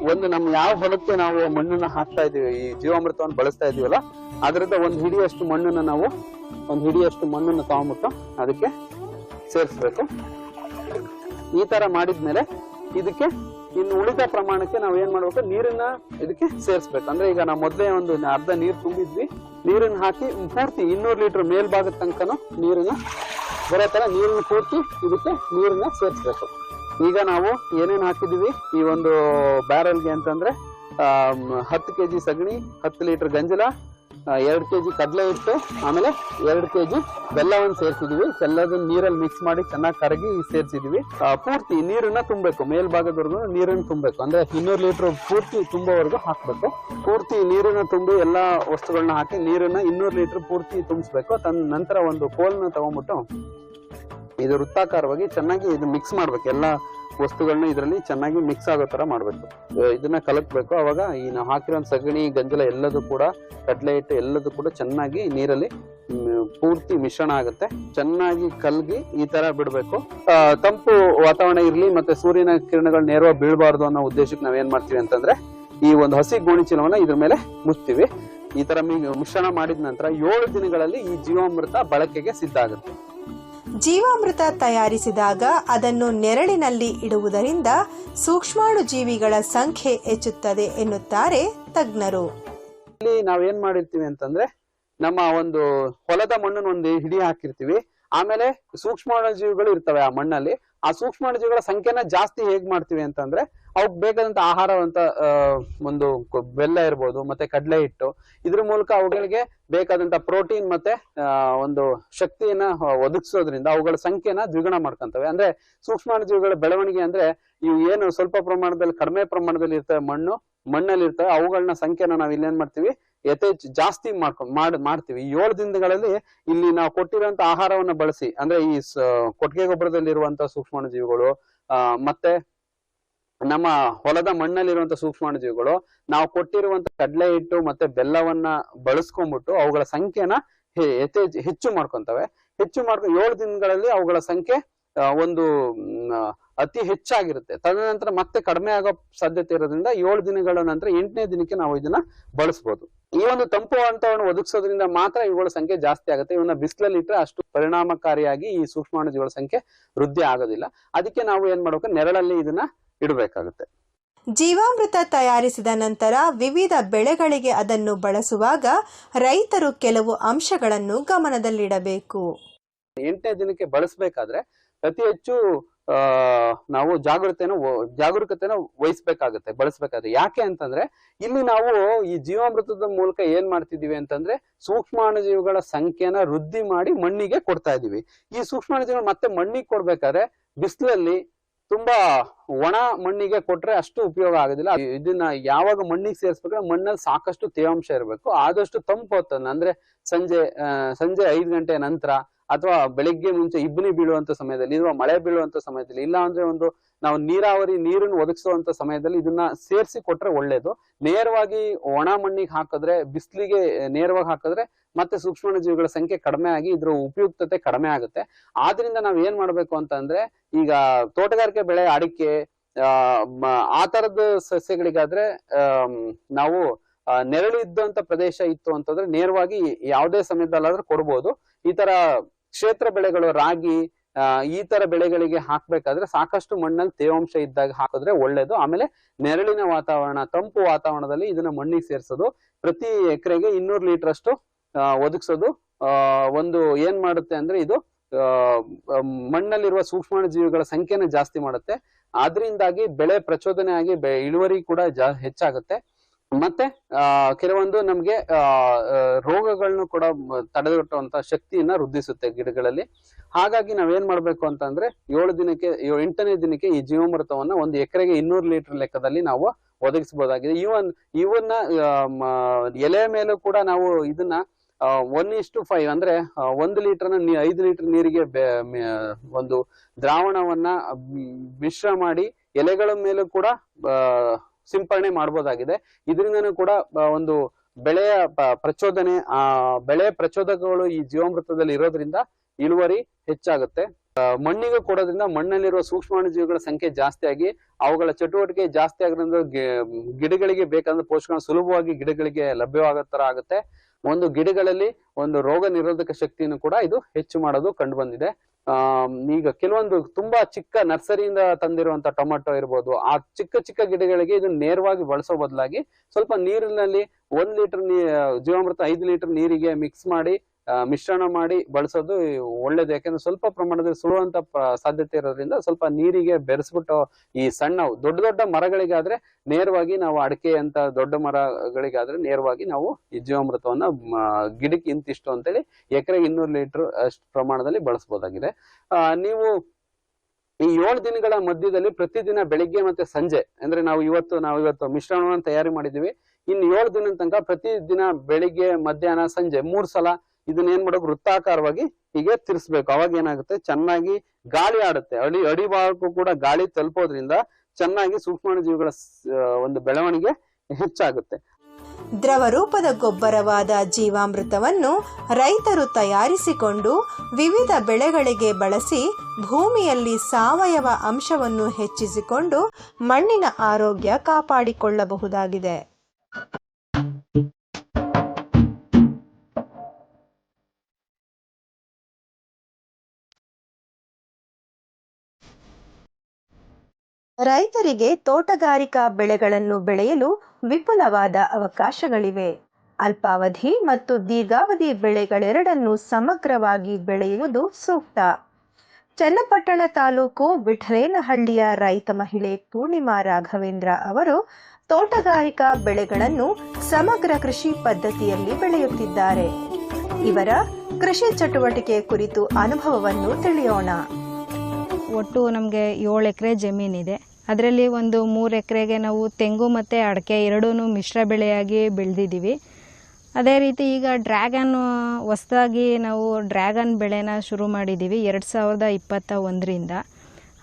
ಒಂದು ನಮ್ಮ ಯಾವ ಹೊಲಕ್ಕೆ ನಾವು ಮಣ್ಣನ್ನ ಹಾಕ್ತಾ ಇದೀವಿ ಈ ಜೀವಾಮೃತವನ್ನು ಬಳಸ್ತಾ ಇದೀವಲ್ಲ ಅದರಿಂದ ಒಂದ್ ಹಿಡಿಯಷ್ಟು ಮಣ್ಣನ್ನ ನಾವು, ಒಂದ್ ಹಿಡಿಯಷ್ಟು ಮಣ್ಣನ್ನ ತಗೊಂಡ್ಬಿಟ್ಟು ಅದಕ್ಕೆ ಸೇರಿಸ್ಬೇಕು. ಈ ತರ ಮಾಡಿದ್ಮೇಲೆ ಇದಕ್ಕೆ ಇನ್ನು ಉಳಿದ ಪ್ರಮಾಣಕ್ಕೆ ನಾವು ಏನ್ ಮಾಡ್ಬೇಕು, ನೀರನ್ನ ಇದಕ್ಕೆ ಸೇರಿಸ್ಬೇಕು. ಅಂದ್ರೆ ಈಗ ನಾವು ಮೊದಲೇ ಒಂದು ಅರ್ಧ ನೀರು ತುಂಬಿದ್ವಿ. ನೀರನ್ನ ಹಾಕಿ ಪೂರ್ತಿ ಇನ್ನೂರು ಲೀಟರ್ ಮೇಲ್ಭಾಗದ ತನಕನೂ ನೀರನ್ನ, ಬರೋ ತರ ನೀರನ್ನ ಪೂರ್ತಿ ಇದಕ್ಕೆ ನೀರನ್ನ ಸೇರಿಸ್ಬೇಕು. ಈಗ ನಾವು ಏನೇನು ಹಾಕಿದ್ದೀವಿ ಈ ಒಂದು ಬ್ಯಾರಲ್ಗೆ ಅಂತಂದ್ರೆ ಹತ್ತು ಕೆ ಜಿ ಸಗಣಿ, ಹತ್ತು ಲೀಟರ್ ಗಂಜಲ ಎರಡು ಕೆ ಜಿ ಕಡಲೆ ಹಿಟ್ಟು, ಆಮೇಲೆ ಎರಡು ಕೆ ಜಿ ಬೆಲ್ಲವನ್ನು ಸೇರಿಸಿದ್ದೀವಿ ಎಲ್ಲದನ್ನ ನೀರಲ್ಲಿ ಮಿಕ್ಸ್ ಮಾಡಿ ಚೆನ್ನಾಗಿ ಕರಗಿ ಸೇರಿಸಿದ್ದೀವಿ ಪೂರ್ತಿ ನೀರನ್ನ ತುಂಬಬೇಕು. ಮೇಲ್ಭಾಗದವರೆಗೂ ನೀರನ್ನು ತುಂಬಬೇಕು. ಅಂದ್ರೆ ಇನ್ನೂರು ಲೀಟರ್ ಪೂರ್ತಿ ತುಂಬೋವರೆಗೂ ಹಾಕಬೇಕು. ಪೂರ್ತಿ ನೀರನ್ನ ತುಂಬಿ ಎಲ್ಲ ವಸ್ತುಗಳನ್ನ ಹಾಕಿ ನೀರನ್ನ ಇನ್ನೂರು ಲೀಟರ್ ಪೂರ್ತಿ ತುಂಬಿಸ್ಬೇಕು. ತನ್ನ ನಂತರ ಒಂದು ಕೋಲ್ನ ತಗೊಂಡ್ಬಿಟ್ಟು ಇದು ವೃತ್ತಾಕಾರವಾಗಿ ಚೆನ್ನಾಗಿ ಇದು ಮಿಕ್ಸ್ ಮಾಡ್ಬೇಕು. ಎಲ್ಲ ವಸ್ತುಗಳನ್ನ ಇದರಲ್ಲಿ ಚೆನ್ನಾಗಿ ಮಿಕ್ಸ್ ಆಗೋ ತರ ಮಾಡ್ಬೇಕು. ಇದನ್ನ ಕಲಕ್ಬೇಕು. ಅವಾಗ ಈ ನಾವು ಹಾಕಿರೋ ಸಗಣಿ, ಗಂಜಲ ಎಲ್ಲದೂ ಕೂಡ, ಕಡಲೆ ಹಿಟ್ಟು ಎಲ್ಲದೂ ಕೂಡ ಚೆನ್ನಾಗಿ ನೀರಲ್ಲಿ ಪೂರ್ತಿ ಮಿಶ್ರಣ ಆಗುತ್ತೆ. ಚೆನ್ನಾಗಿ ಕಲ್ಗಿ ಈ ತರ ಬಿಡ್ಬೇಕು. ತಂಪು ವಾತಾವರಣ ಇರ್ಲಿ ಮತ್ತೆ ಸೂರ್ಯನ ಕಿರಣಗಳು ನೇರವಾಗಿ ಬೀಳಬಾರ್ದು ಅನ್ನೋ ಉದ್ದೇಶಕ್ಕೆ ನಾವೇನ್ ಮಾಡ್ತೀವಿ ಅಂತಂದ್ರೆ, ಈ ಒಂದು ಹಸಿ ಗೋಣಿ ಇದರ ಮೇಲೆ ಮುಚ್ತೀವಿ ಈ ತರ ಮಿಶ್ರಣ ಮಾಡಿದ ನಂತರ ಏಳು ದಿನಗಳಲ್ಲಿ ಈ ಜೀವಾಮೃತ ಬಳಕೆಗೆ ಸಿದ್ಧ ಆಗುತ್ತೆ. ಜೀವಾಮೃತ ತಯಾರಿಸಿದಾಗ ಅದನ್ನು ನೆರಳಿನಲ್ಲಿ ಇಡುವುದರಿಂದ ಸೂಕ್ಷ್ಮಾಣು ಜೀವಿಗಳ ಸಂಖ್ಯೆ ಹೆಚ್ಚುತ್ತದೆ ಎನ್ನುತ್ತಾರೆ ತಜ್ಞರು. ಇಲ್ಲಿ ನಾವೇನ್ ಮಾಡಿರ್ತೀವಿ ಅಂತಂದ್ರೆ ನಮ್ಮ ಒಂದು ಹೊಲದ ಮಣ್ಣನ್ನು ಒಂದು ಹಿಡಿ ಹಾಕಿರ್ತೀವಿ. ಆಮೇಲೆ ಸೂಕ್ಷ್ಮಾಣು ಜೀವಿಗಳು ಇರ್ತವೆ ಆ ಮಣ್ಣಲ್ಲಿ. ಆ ಸೂಕ್ಷ್ಮಾಣು ಜೀವಿಗಳ ಸಂಖ್ಯೆನ ಜಾಸ್ತಿ ಹೇಗ್ ಮಾಡ್ತೀವಿ ಅಂತಂದ್ರೆ ಅವಕ್ ಬೇಕಾದಂತ ಆಹಾರವಂತ ಒಂದು ಬೆಲ್ಲ ಇರ್ಬೋದು, ಮತ್ತೆ ಕಡಲೆ ಹಿಟ್ಟು. ಇದ್ರ ಮೂಲಕ ಅವುಗಳಿಗೆ ಬೇಕಾದಂತ ಪ್ರೋಟೀನ್ ಮತ್ತೆ ಒಂದು ಶಕ್ತಿಯನ್ನ ಒದಗಿಸೋದ್ರಿಂದ ಅವುಗಳ ಸಂಖ್ಯೆನ ದ್ವಿಗುಣ ಮಾಡ್ಕೊಂತವೆ. ಅಂದ್ರೆ ಸೂಕ್ಷ್ಮಾಣುಜೀವಿಗಳ ಬೆಳವಣಿಗೆ ಅಂದ್ರೆ ಇವು ಏನು ಸ್ವಲ್ಪ ಪ್ರಮಾಣದಲ್ಲಿ ಕಡಿಮೆ ಪ್ರಮಾಣದಲ್ಲಿ ಇರ್ತವೆ ಮಣ್ಣು, ಮಣ್ಣಲ್ಲಿ ಇರ್ತವೆ, ಅವುಗಳನ್ನ ಸಂಖ್ಯೆನ ನಾವು ಇಲ್ಲೇನ್ ಮಾಡ್ತೀವಿ? ಯಥೇಚ್ ಜಾಸ್ತಿ ಮಾಡ್ಕೊಂಡ್ ಮಾಡ್, ಮಾಡ್ತೀವಿ. ಏಳು ದಿನಗಳಲ್ಲಿ ಇಲ್ಲಿ ನಾವು ಕೊಟ್ಟಿರುವಂತ ಆಹಾರವನ್ನ ಬಳಸಿ, ಅಂದ್ರೆ ಈ ಕೊಟ್ಟಿಗೆ ಗೊಬ್ಬರದಲ್ಲಿ ಇರುವಂತ ಸೂಕ್ಷ್ಮಾಣುಜೀವಿಗಳು ಆ, ಮತ್ತೆ ನಮ್ಮ ಹೊಲದ ಮಣ್ಣಲ್ಲಿರುವಂತ ಸೂಕ್ಷ್ಮಾಣುಜೀವಿಗಳು ನಾವು ಕೊಟ್ಟಿರುವಂತ ಕಡಲೆ ಹಿಟ್ಟು ಮತ್ತೆ ಬೆಲ್ಲವನ್ನ ಬಳಸ್ಕೊಂಡ್ಬಿಟ್ಟು ಅವುಗಳ ಸಂಖ್ಯೆನ ಹೆಚ್ಚು ಮಾಡ್ಕೊಂತವೆ. ಹೆಚ್ಚು ಮಾಡ್ಕೊಂಡು ಏಳು ದಿನಗಳಲ್ಲಿ ಅವುಗಳ ಸಂಖ್ಯೆ ಒಂದು ಅತಿ ಹೆಚ್ಚಾಗಿರುತ್ತೆ. ತದನಂತರ ಮತ್ತೆ ಕಡಿಮೆ ಆಗೋ ಸಾಧ್ಯತೆ ಇರೋದ್ರಿಂದ ಏಳು ದಿನಗಳ ನಂತರ ಎಂಟನೇ ದಿನಕ್ಕೆ ನಾವು ಇದನ್ನ ಬಳಸ್ಬೋದು. ಈ ಒಂದು ತಂಪು ವಾತಾವರಣ ಒದಗಿಸೋದ್ರಿಂದ ಮಾತ್ರ ಇವುಗಳ ಸಂಖ್ಯೆ ಜಾಸ್ತಿ ಆಗುತ್ತೆ. ಇವನ್ನ ಬಿಸಿಲಲ್ಲಿ ಇಟ್ಟರೆ ಅಷ್ಟು ಪರಿಣಾಮಕಾರಿಯಾಗಿ ಈ ಸೂಕ್ಷ್ಮಾಣುಜೀವಿಗಳ ಸಂಖ್ಯೆ ವೃದ್ಧಿ ಆಗೋದಿಲ್ಲ. ಅದಕ್ಕೆ ನಾವು ಏನ್ ಮಾಡ್ಬೇಕು? ನೆರಳಲ್ಲಿ ಇದನ್ನ ಇಡಬೇಕಾಗುತ್ತೆ. ಜೀವಾಮೃತ ತಯಾರಿಸಿದ ನಂತರ ವಿವಿಧ ಬೆಳೆಗಳಿಗೆ ಅದನ್ನು ಬಳಸುವಾಗ ರೈತರು ಕೆಲವು ಅಂಶಗಳನ್ನು ಗಮನದಲ್ಲಿಡಬೇಕು. ಎಂಟನೇ ದಿನಕ್ಕೆ ಬಳಸಬೇಕಾದ್ರೆ ಅತಿ ಹೆಚ್ಚು ನಾವು ಜಾಗೃತೆಯನ್ನು ಜಾಗರೂಕತೆನ ವಹಿಸ್ಬೇಕಾಗತ್ತೆ ಬಳಸ್ಬೇಕಾಗುತ್ತೆ. ಯಾಕೆ ಅಂತಂದ್ರೆ ಇಲ್ಲಿ ನಾವು ಈ ಜೀವಾಮೃತದ ಮೂಲಕ ಏನ್ ಮಾಡ್ತಿದೀವಿ ಅಂತಂದ್ರೆ ಸೂಕ್ಷ್ಮಾಣುಜೀವಿಗಳ ಸಂಖ್ಯೆನ ವೃದ್ಧಿ ಮಾಡಿ ಮಣ್ಣಿಗೆ ಕೊಡ್ತಾ ಇದೀವಿ ಈ ಸೂಕ್ಷ್ಮಾಣುಜೀವಿಗಳು ಮತ್ತೆ ಮಣ್ಣಿಗೆ ಕೊಡ್ಬೇಕಾದ್ರೆ ಬಿಸಿಲಲ್ಲಿ ತುಂಬಾ ಒಣ ಮಣ್ಣಿಗೆ ಕೊಟ್ರೆ ಅಷ್ಟು ಉಪಯೋಗ ಆಗೋದಿಲ್ಲ. ಇದನ್ನ ಯಾವಾಗ ಮಣ್ಣಿಗೆ ಸೇರಿಸ್ಬೇಕಾದ್ರೆ ಮಣ್ಣಲ್ಲಿ ಸಾಕಷ್ಟು ತೇವಾಂಶ ಇರಬೇಕು. ಆದಷ್ಟು ತಂಪು ಹೊತ್ತದ ಅಂದ್ರೆ ಸಂಜೆ ಸಂಜೆ ಐದು ಗಂಟೆ ನಂತರ ಅಥವಾ ಬೆಳಿಗ್ಗೆ ಮುಂಚೆ ಇಬ್ಬನಿ ಬೀಳುವಂತ ಸಮಯದಲ್ಲಿ ಅಥವಾ ಮಳೆ ಬೀಳುವಂತ ಸಮಯದಲ್ಲಿ, ಇಲ್ಲ ಅಂದ್ರೆ ಒಂದು ನಾವು ನೀರಾವರಿ ನೀರನ್ನು ಒದಗಿಸುವಂತ ಸಮಯದಲ್ಲಿ ಇದನ್ನ ಸೇರಿಸಿ ಕೊಟ್ರೆ ಒಳ್ಳೇದು. ನೇರವಾಗಿ ಒಣ ಮಣ್ಣಿಗೆ ಹಾಕಿದ್ರೆ, ಬಿಸಿಲಿಗೆ ನೇರವಾಗಿ ಹಾಕಿದ್ರೆ ಮತ್ತೆ ಸೂಕ್ಷ್ಮಾಣುಜೀವಿಗಳ ಸಂಖ್ಯೆ ಕಡಿಮೆ ಆಗಿ ಇದ್ರ ಉಪಯುಕ್ತತೆ ಕಡಿಮೆ ಆಗುತ್ತೆ. ಆದ್ರಿಂದ ನಾವ್ ಏನ್ ಮಾಡ್ಬೇಕು ಅಂತಂದ್ರೆ ಈಗ ತೋಟಗಾರಿಕೆ ಬೆಳೆ ಅಡಿಕೆ, ಆ ತರದ ಸಸ್ಯಗಳಿಗಾದ್ರೆ ನಾವು ನೆರಳು ಇದ್ದಂತ ಪ್ರದೇಶ ಇತ್ತು ಅಂತಂದ್ರೆ ನೇರವಾಗಿ ಯಾವುದೇ ಸಮಯದಲ್ಲಾದ್ರೂ ಕೊಡ್ಬೋದು. ಈ ತರ ಕ್ಷೇತ್ರ ಬೆಳೆಗಳು ರಾಗಿ ಈ ತರ ಬೆಳೆಗಳಿಗೆ ಹಾಕ್ಬೇಕಾದ್ರೆ ಸಾಕಷ್ಟು ಮಣ್ಣಲ್ಲಿ ತೇವಾಂಶ ಇದ್ದಾಗ ಹಾಕಿದ್ರೆ ಒಳ್ಳೇದು. ಆಮೇಲೆ ನೆರಳಿನ ವಾತಾವರಣ, ತಂಪು ವಾತಾವರಣದಲ್ಲಿ ಇದನ್ನ ಮಣ್ಣಿಗೆ ಸೇರಿಸೋದು. ಪ್ರತಿ ಎಕರೆಗೆ ಇನ್ನೂರು ಲೀಟರ್ ಅಷ್ಟು ಒದಗಿಸೋದು. ಒಂದು ಏನ್ ಮಾಡುತ್ತೆ ಅಂದ್ರೆ ಇದು ಮಣ್ಣಲ್ಲಿರುವ ಸೂಕ್ಷ್ಮಾಣು ಜೀವಿಗಳ ಸಂಖ್ಯೆನ ಜಾಸ್ತಿ ಮಾಡುತ್ತೆ. ಅದರಿಂದಾಗಿ ಬೆಳೆ ಪ್ರಚೋದನೆ ಆಗಿ ಇಳುವರಿ ಕೂಡ ಜಾ, ಹೆಚ್ಚಾಗುತ್ತೆ. ಮತ್ತೆ ಕೆಲವೊಂದು ನಮ್ಗೆ, ಆ ರೋಗಗಳನ್ನು ಕೂಡ ತಡೆಗಟ್ಟುವಂತ ಶಕ್ತಿಯನ್ನ ವೃದ್ಧಿಸುತ್ತೆ ಗಿಡಗಳಲ್ಲಿ. ಹಾಗಾಗಿ ನಾವೇನ್ ಮಾಡ್ಬೇಕು ಅಂತಂದ್ರೆ, ಏಳು ದಿನಕ್ಕೆ ಎಂಟನೇ ದಿನಕ್ಕೆ ಈ ಜೀವಮೃತವನ್ನ ಒಂದು ಎಕರೆಗೆ ಇನ್ನೂರು ಲೀಟರ್ ಲೆಕ್ಕದಲ್ಲಿ ನಾವು ಒದಗಿಸಬಹುದಾಗಿದೆ ಇವನ್ ಇವನ್ನ ಎಲೆ ಮೇಲೂ ಕೂಡ ನಾವು ಇದನ್ನ ಒನ್ ಇಷ್ಟು ಫೈವ್ ಅಂದ್ರೆ ಒಂದು ಲೀಟರ್ನ ಐದು ಲೀಟರ್ ನೀರಿಗೆ ಒಂದು ದ್ರಾವಣವನ್ನ ಮಿಶ್ರ ಮಾಡಿ ಎಲೆಗಳ ಮೇಲೂ ಕೂಡ ಸಿಂಪರಣೆ ಮಾಡಬಹುದಾಗಿದೆ ಇದರಿಂದನೂ ಕೂಡ ಒಂದು ಬೆಳೆಯ ಪ್ರಚೋದನೆ, ಆ, ಬೆಳೆ ಪ್ರಚೋದಕಗಳು ಈ ಜೀವಾಮೃತದಲ್ಲಿ ಇರೋದ್ರಿಂದ ಇಳುವರಿ ಹೆಚ್ಚಾಗುತ್ತೆ. ಮಣ್ಣಿಗೆ ಕೊಡೋದ್ರಿಂದ ಮಣ್ಣಲ್ಲಿರುವ ಸೂಕ್ಷ್ಮಾಣುಜೀವಿಗಳ ಸಂಖ್ಯೆ ಜಾಸ್ತಿ ಆಗಿ, ಅವುಗಳ ಚಟುವಟಿಕೆ ಜಾಸ್ತಿ ಆಗೋದ್ರಿಂದ ಗಿಡಗಳಿಗೆ ಬೇಕಾದ ಪೋಷಕಾಂಶ ಸುಲಭವಾಗಿ ಗಿಡಗಳಿಗೆ ಲಭ್ಯವಾಗೋ ತರ ಆಗುತ್ತೆ. ಒಂದು ಗಿಡಗಳಲ್ಲಿ ಒಂದು ರೋಗ ನಿರೋಧಕ ಶಕ್ತಿಯನ್ನು ಕೂಡ ಇದು ಹೆಚ್ಚು ಮಾಡೋದು ಕಂಡು ಬಂದಿದೆ ಈಗ ಕೆಲವೊಂದು ತುಂಬಾ ಚಿಕ್ಕ ನರ್ಸರಿಯಿಂದ ತಂದಿರುವಂತ ಟೊಮೆಟೊ ಇರ್ಬೋದು, ಆ ಚಿಕ್ಕ ಚಿಕ್ಕ ಗಿಡಗಳಿಗೆ ಇದು ನೇರವಾಗಿ ಬಳಸೋ ಬದಲಾಗಿ ಸ್ವಲ್ಪ ನೀರಿನಲ್ಲಿ ಒಂದ್ ಲೀಟರ್ ನೀ, ಜೀವಾಮೃತ ಐದು ಲೀಟರ್ ನೀರಿಗೆ ಮಿಕ್ಸ್ ಮಾಡಿ ಮಿಶ್ರಣ ಮಾಡಿ ಬಳಸೋದು ಒಳ್ಳೇದು. ಯಾಕಂದ್ರೆ ಸ್ವಲ್ಪ ಪ್ರಮಾಣದಲ್ಲಿ ಸುಳುವಂತ ಸಾಧ್ಯತೆ ಇರೋದ್ರಿಂದ ಸ್ವಲ್ಪ ನೀರಿಗೆ ಬೆರೆಸ್ಬಿಟ್ಟು ಈ ಸಣ್ಣ ದೊಡ್ಡ ದೊಡ್ಡ ಮರಗಳಿಗಾದ್ರೆ ನೇರವಾಗಿ ನಾವು ಅಡಿಕೆ ಅಂತ ದೊಡ್ಡ ಮರಗಳಿಗಾದ್ರೆ ನೇರವಾಗಿ ನಾವು ಈ ಜೀವಾಮೃತವನ್ನ ಗಿಡಕ್ಕೆ ಇಂತಿಷ್ಟು ಅಂತೇಳಿ ಎಕರೆಗೆ ಇನ್ನೂರು ಲೀಟರ್ ಅಷ್ಟು ಪ್ರಮಾಣದಲ್ಲಿ ಬಳಸಬಹುದಾಗಿದೆ ಆ, ನೀವು ಈ ಏಳು ದಿನಗಳ ಮಧ್ಯದಲ್ಲಿ ಪ್ರತಿದಿನ ಬೆಳಿಗ್ಗೆ ಮತ್ತೆ ಸಂಜೆ, ಅಂದ್ರೆ ನಾವು ಇವತ್ತು ನಾವು ಇವತ್ತು ಮಿಶ್ರಣವನ್ನು ತಯಾರಿ ಮಾಡಿದೀವಿ ಇನ್ನು ಏಳು ದಿನ ತನಕ ಪ್ರತಿದಿನ ಬೆಳಿಗ್ಗೆ, ಮಧ್ಯಾಹ್ನ, ಸಂಜೆ ಮೂರ್ ಸಲ ಇದನ್ನ ಏನ್ ಮಾಡೋದು ವೃತ್ತಾಕಾರವಾಗಿ ಹೀಗೆ ತಿರ್ಸ್ಬೇಕು. ಅವಾಗ ಏನಾಗುತ್ತೆ? ಚೆನ್ನಾಗಿ ಗಾಳಿ ಆಡುತ್ತೆ. ಅಡಿ ಅಡಿಭಾಗಕ್ಕೂ ಕೂಡ ಗಾಳಿ ತಲುಪೋದ್ರಿಂದ ಚೆನ್ನಾಗಿ ಸೂಕ್ಷ್ಮಾಣು ಜೀವಿಗಳ ಒಂದು ಬೆಳವಣಿಗೆ ಹೆಚ್ಚಾಗುತ್ತೆ. ದ್ರವ ರೂಪದ ಗೊಬ್ಬರವಾದ ಜೀವಾಮೃತವನ್ನು ರೈತರು ತಯಾರಿಸಿಕೊಂಡು ವಿವಿಧ ಬೆಳೆಗಳಿಗೆ ಬಳಸಿ ಭೂಮಿಯಲ್ಲಿ ಸಾವಯವ ಅಂಶವನ್ನು ಹೆಚ್ಚಿಸಿಕೊಂಡು ಮಣ್ಣಿನ ಆರೋಗ್ಯ ಕಾಪಾಡಿಕೊಳ್ಳಬಹುದಾಗಿದೆ. ರೈತರಿಗೆ ತೋಟಗಾರಿಕಾ ಬೆಳೆಗಳನ್ನು ಬೆಳೆಯಲು ವಿಪುಲವಾದ ಅವಕಾಶಗಳಿವೆ. ಅಲ್ಪಾವಧಿ ಮತ್ತು ದೀರ್ಘಾವಧಿ ಬೆಳೆಗಳೆರಡನ್ನೂ ಸಮಗ್ರವಾಗಿ ಬೆಳೆಯುವುದು ಸೂಕ್ತ. ಚನ್ನಪಟ್ಟಣ ತಾಲೂಕು ವಿಠಲೇನಹಳ್ಳಿಯ ರೈತ ಮಹಿಳೆ ಪೂರ್ಣಿಮಾ ರಾಘವೇಂದ್ರ ಅವರು ತೋಟಗಾರಿಕಾ ಬೆಳೆಗಳನ್ನು ಸಮಗ್ರ ಕೃಷಿ ಪದ್ಧತಿಯಲ್ಲಿ ಬೆಳೆಯುತ್ತಿದ್ದಾರೆ. ಇವರ ಕೃಷಿ ಚಟುವಟಿಕೆ ಕುರಿತು ಅನುಭವವನ್ನು ತಿಳಿಯೋಣ. ಒಟ್ಟು ನಮಗೆ ಏಳು ಎಕರೆ ಜಮೀನಿದೆ. ಅದರಲ್ಲಿ ಒಂದು ಮೂರು ಎಕರೆಗೆ ನಾವು ತೆಂಗು ಮತ್ತು ಅಡಿಕೆ ಎರಡೂ ಮಿಶ್ರ ಬೆಳೆಯಾಗಿ ಬೆಳೆದಿದ್ದೀವಿ. ಅದೇ ರೀತಿ ಈಗ ಡ್ರ್ಯಾಗನ್ ಹೊಸ್ದಾಗಿ ನಾವು ಡ್ರ್ಯಾಗನ್ ಬೆಳೆನ ಶುರು ಮಾಡಿದ್ದೀವಿ ಎರಡು ಸಾವಿರದ ಇಪ್ಪತ್ತ ಒಂದರಿಂದ.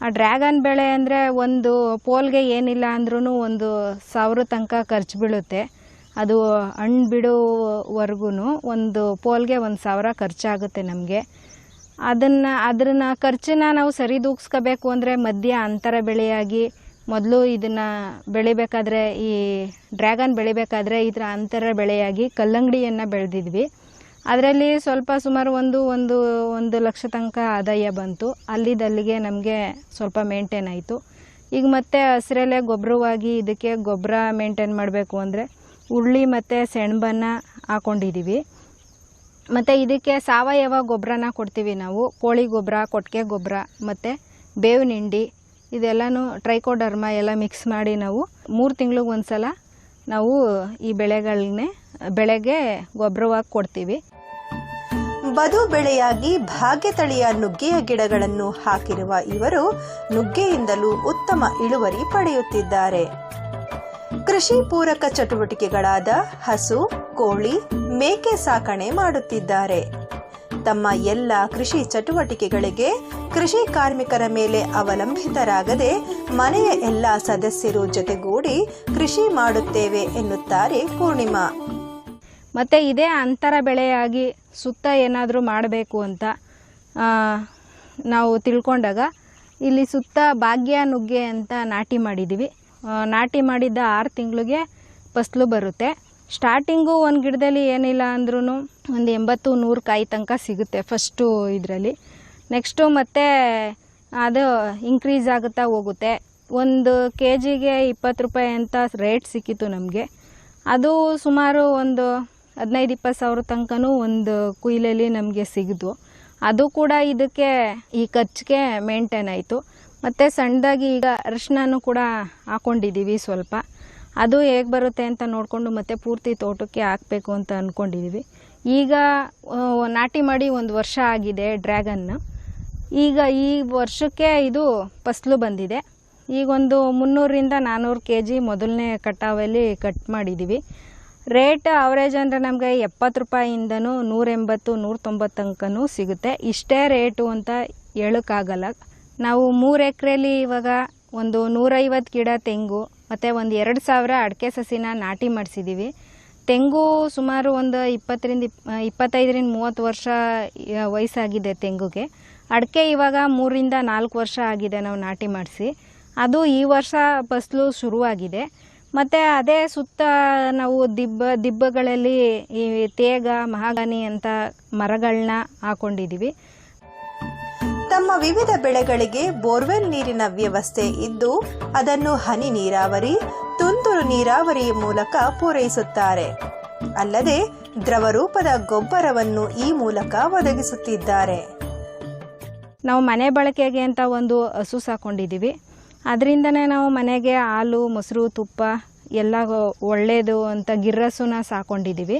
ಆ ಡ್ರ್ಯಾಗನ್ ಬೆಳೆ ಅಂದರೆ ಒಂದು ಪೋಲ್ಗೆ ಏನಿಲ್ಲ ಅಂದ್ರೂ ಒಂದು ಸಾವಿರ ತನಕ ಖರ್ಚು ಬೀಳುತ್ತೆ. ಅದು ಹಣ್ಣು ಬಿಡುವವರೆಗೂ ಒಂದು ಪೋಲ್ಗೆ ಒಂದು ಸಾವಿರ ಖರ್ಚಾಗುತ್ತೆ ನಮಗೆ. ಅದನ್ನು, ಅದನ್ನ ಖರ್ಚನ್ನ ನಾವು ಸರಿದೂಗಿಸ್ಕೋಬೇಕು ಅಂದರೆ ಮಧ್ಯ ಅಂತರ ಬೆಳೆಯಾಗಿ ಮೊದಲು ಇದನ್ನು ಬೆಳಿಬೇಕಾದ್ರೆ ಈ ಡ್ರ್ಯಾಗನ್ ಬೆಳಿಬೇಕಾದ್ರೆ ಇದರ ಅಂತರ ಬೆಳೆಯಾಗಿ ಕಲ್ಲಂಗಡಿಯನ್ನು ಬೆಳೆದಿದ್ವಿ. ಅದರಲ್ಲಿ ಸ್ವಲ್ಪ ಸುಮಾರು ಒಂದು ಒಂದು ಒಂದು ಲಕ್ಷ ತನಕ ಆದಾಯ ಬಂತು. ಅಲ್ಲಿದಲ್ಲಿಗೆ ನಮಗೆ ಸ್ವಲ್ಪ ಮೇಂಟೈನ್ ಆಯಿತು. ಈಗ ಮತ್ತೆ ಹಸಿರಲ್ಲೇ ಗೊಬ್ಬರವಾಗಿ ಇದಕ್ಕೆ ಗೊಬ್ಬರ ಮೇಂಟೈನ್ ಮಾಡಬೇಕು ಅಂದರೆ ಉಳ್ಳಿ ಮತ್ತು ಸೆಣಬನ್ನು ಹಾಕೊಂಡಿದ್ದೀವಿ ಮತ್ತು ಇದಕ್ಕೆ ಸಾವಯವ ಗೊಬ್ಬರನ ಕೊಡ್ತೀವಿ ನಾವು. ಕೋಳಿ ಗೊಬ್ಬರ ಕೊಟ್ಟಿಗೆ ಗೊಬ್ಬರ ಮತ್ತು ಬೇವಿನ ಹಿಂಡಿ, ಇದೆಲ್ಲನೂ ಟ್ರೈಕೋಡರ್ಮ ಎಲ್ಲ ಮಿಕ್ಸ್ ಮಾಡಿ ನಾವು ಮೂರು ತಿಂಗಳಿಗೆ ಒಂದು ಸಲ ನಾವು ಈ ಬೆಳೆಗಳನ್ನೇ ಬೆಳೆಗೆ ಗೊಬ್ಬರವಾಗಿ ಕೊಡ್ತೀವಿ. ಬದು ಬೆಳೆಯಾಗಿ ಭಾಗ್ಯ ತಳಿಯ ನುಗ್ಗೆಯ ಗಿಡಗಳನ್ನು ಹಾಕಿರುವ ಇವರು ನುಗ್ಗೆಯಿಂದಲೂ ಉತ್ತಮ ಇಳುವರಿ ಪಡೆಯುತ್ತಿದ್ದಾರೆ. ಕೃಷಿ ಪೂರಕ ಚಟುವಟಿಕೆಗಳಾದ ಹಸು, ಕೋಳಿ ಮೇಕೆ ಸಾಕಣೆ ಮಾಡುತ್ತಿದ್ದಾರೆ. ತಮ್ಮ ಎಲ್ಲ ಕೃಷಿ ಚಟುವಟಿಕೆಗಳಿಗೆ ಕೃಷಿ ಕಾರ್ಮಿಕರ ಮೇಲೆ ಅವಲಂಬಿತರಾಗದೆ ಮನೆಯ ಎಲ್ಲ ಸದಸ್ಯರು ಜೊತೆಗೂಡಿ ಕೃಷಿ ಮಾಡುತ್ತೇವೆ ಎನ್ನುತ್ತಾರೆ ಪೂರ್ಣಿಮಾ. ಮತ್ತು ಇದೇ ಅಂತರ ಬೆಳೆಯಾಗಿ ಸುತ್ತ ಏನಾದರೂ ಮಾಡಬೇಕು ಅಂತ ನಾವು ತಿಳ್ಕೊಂಡಾಗ ಇಲ್ಲಿ ಸುತ್ತ ಭಾಗ್ಯ ನುಗ್ಗೆ ಅಂತ ನಾಟಿ ಮಾಡಿದ್ದೀವಿ ನಾಟಿ ಮಾಡಿದ್ದ ಆರು ತಿಂಗಳಿಗೆ ಫಸ್ಲು ಬರುತ್ತೆ. ಸ್ಟಾರ್ಟಿಂಗು ಒಂದು ಗಿಡದಲ್ಲಿ ಏನಿಲ್ಲ ಅಂದ್ರೂ ಒಂದು ಎಂಬತ್ತು ನೂರು ಕಾಯಿ ತನಕ ಸಿಗುತ್ತೆ ಫಸ್ಟು ಇದರಲ್ಲಿ. ನೆಕ್ಸ್ಟು ಮತ್ತೆ ಅದು ಇನ್ಕ್ರೀಸ್ ಆಗುತ್ತಾ ಹೋಗುತ್ತೆ. ಒಂದು ಕೆ ಜಿಗೆ ಇಪ್ಪತ್ತು ರೂಪಾಯಿ ಅಂತ ರೇಟ್ ಸಿಕ್ಕಿತ್ತು ನಮಗೆ. ಅದು ಸುಮಾರು ಒಂದು ಹದಿನೈದು, ಇಪ್ಪತ್ತು ಸಾವಿರ ತನಕನೂ ಒಂದು ಕುಯ್ಲಲ್ಲಿ ನಮಗೆ ಸಿಗಿದ್ವು ಅದು ಕೂಡ ಇದಕ್ಕೆ ಈ ಖರ್ಚಿಗೆ ಮೇಂಟೈನ್ ಆಯಿತು. ಮತ್ತು ಸಣ್ಣದಾಗಿ ಈಗ ಅರಿಶಿನೂ ಕೂಡ ಹಾಕ್ಕೊಂಡಿದ್ದೀವಿ ಸ್ವಲ್ಪ. ಅದು ಹೇಗೆ ಬರುತ್ತೆ ಅಂತ ನೋಡಿಕೊಂಡು ಮತ್ತೆ ಪೂರ್ತಿ ತೋಟಕ್ಕೆ ಹಾಕಬೇಕು ಅಂತ ಅಂದ್ಕೊಂಡಿದ್ದೀವಿ ಈಗ ನಾಟಿ ಮಾಡಿ ಒಂದು ವರ್ಷ ಆಗಿದೆ ಡ್ರ್ಯಾಗನ್ನ ಈಗ ಈ ವರ್ಷಕ್ಕೆ ಇದು ಫಸಲು ಬಂದಿದೆ. ಈಗೊಂದು ಮುನ್ನೂರಿಂದ ನಾನ್ನೂರು ಕೆ ಜಿ ಮೊದಲನೇ ಕಟಾವಲ್ಲಿ ಕಟ್ ಮಾಡಿದ್ದೀವಿ ರೇಟ್ ಅವರೇಜ್ ಅಂದರೆ ನಮಗೆ ಎಪ್ಪತ್ತು ರೂಪಾಯಿಂದನೂ ನೂರ ಎಂಬತ್ತು, ನೂರ ತೊಂಬತ್ತು ತನಕನೂ ಸಿಗುತ್ತೆ. ಇಷ್ಟೇ ರೇಟು ಅಂತ ಹೇಳೋಕ್ಕಾಗಲ್ಲ. ನಾವು ಮೂರು ಎಕರೆಲಿ ಇವಾಗ ಒಂದು ನೂರೈವತ್ತು ಗಿಡ ತೆಂಗು ಮತ್ತು ಒಂದು ಎರಡು ಸಾವಿರ ಅಡಿಕೆ ಸಸಿನ ನಾಟಿ ಮಾಡಿಸಿದ್ದೀವಿ ತೆಂಗು ಸುಮಾರು ಒಂದು ಇಪ್ಪತ್ತರಿಂದ ಇಪ್ ಇಪ್ಪತ್ತೈದರಿಂದ ಮೂವತ್ತು ವರ್ಷ ವಯಸ್ಸಾಗಿದೆ ತೆಂಗುಗೆ. ಅಡಿಕೆ ಇವಾಗ ಮೂರಿಂದ ನಾಲ್ಕು ವರ್ಷ ಆಗಿದೆ ನಾವು ನಾಟಿ ಮಾಡಿಸಿ. ಅದು ಈ ವರ್ಷ ಫಸಲು ಶುರುವಾಗಿದೆ. ಮತ್ತು ಅದೇ ಸುತ್ತ ನಾವು ದಿಬ್ಬ, ದಿಬ್ಬಗಳಲ್ಲಿ ಈ ತೇಗ, ಮಹಾಗನಿ ಅಂತ ಮರಗಳನ್ನ ಹಾಕೊಂಡಿದ್ದೀವಿ ತಮ್ಮ ವಿವಿಧ ಬೆಳೆಗಳಿಗೆ ಬೋರ್ವೆಲ್ ನೀರಿನ ವ್ಯವಸ್ಥೆ ಇದ್ದು, ಅದನ್ನು ಹನಿ ನೀರಾವರಿ, ತುಂತುರು ನೀರಾವರಿ ಮೂಲಕ ಪೂರೈಸುತ್ತಾರೆ. ಅಲ್ಲದೆ, ದ್ರವ ರೂಪದ ಗೊಬ್ಬರವನ್ನು ಈ ಮೂಲಕ ಒದಗಿಸುತ್ತಿದ್ದಾರೆ. ನಾವು ಮನೆ ಬಳಕೆಗೆ ಅಂತ ಒಂದು ಹಸು ಸಾಕೊಂಡಿದ್ದೀವಿ ಅದರಿಂದನೇ ನಾವು ಮನೆಗೆ ಹಾಲು, ಮೊಸರು, ತುಪ್ಪ, ಎಲ್ಲ ಒಳ್ಳೆಯದು ಅಂತ ಗಿರ್ರಸುನ ಸಾಕೊಂಡಿದ್ದೀವಿ.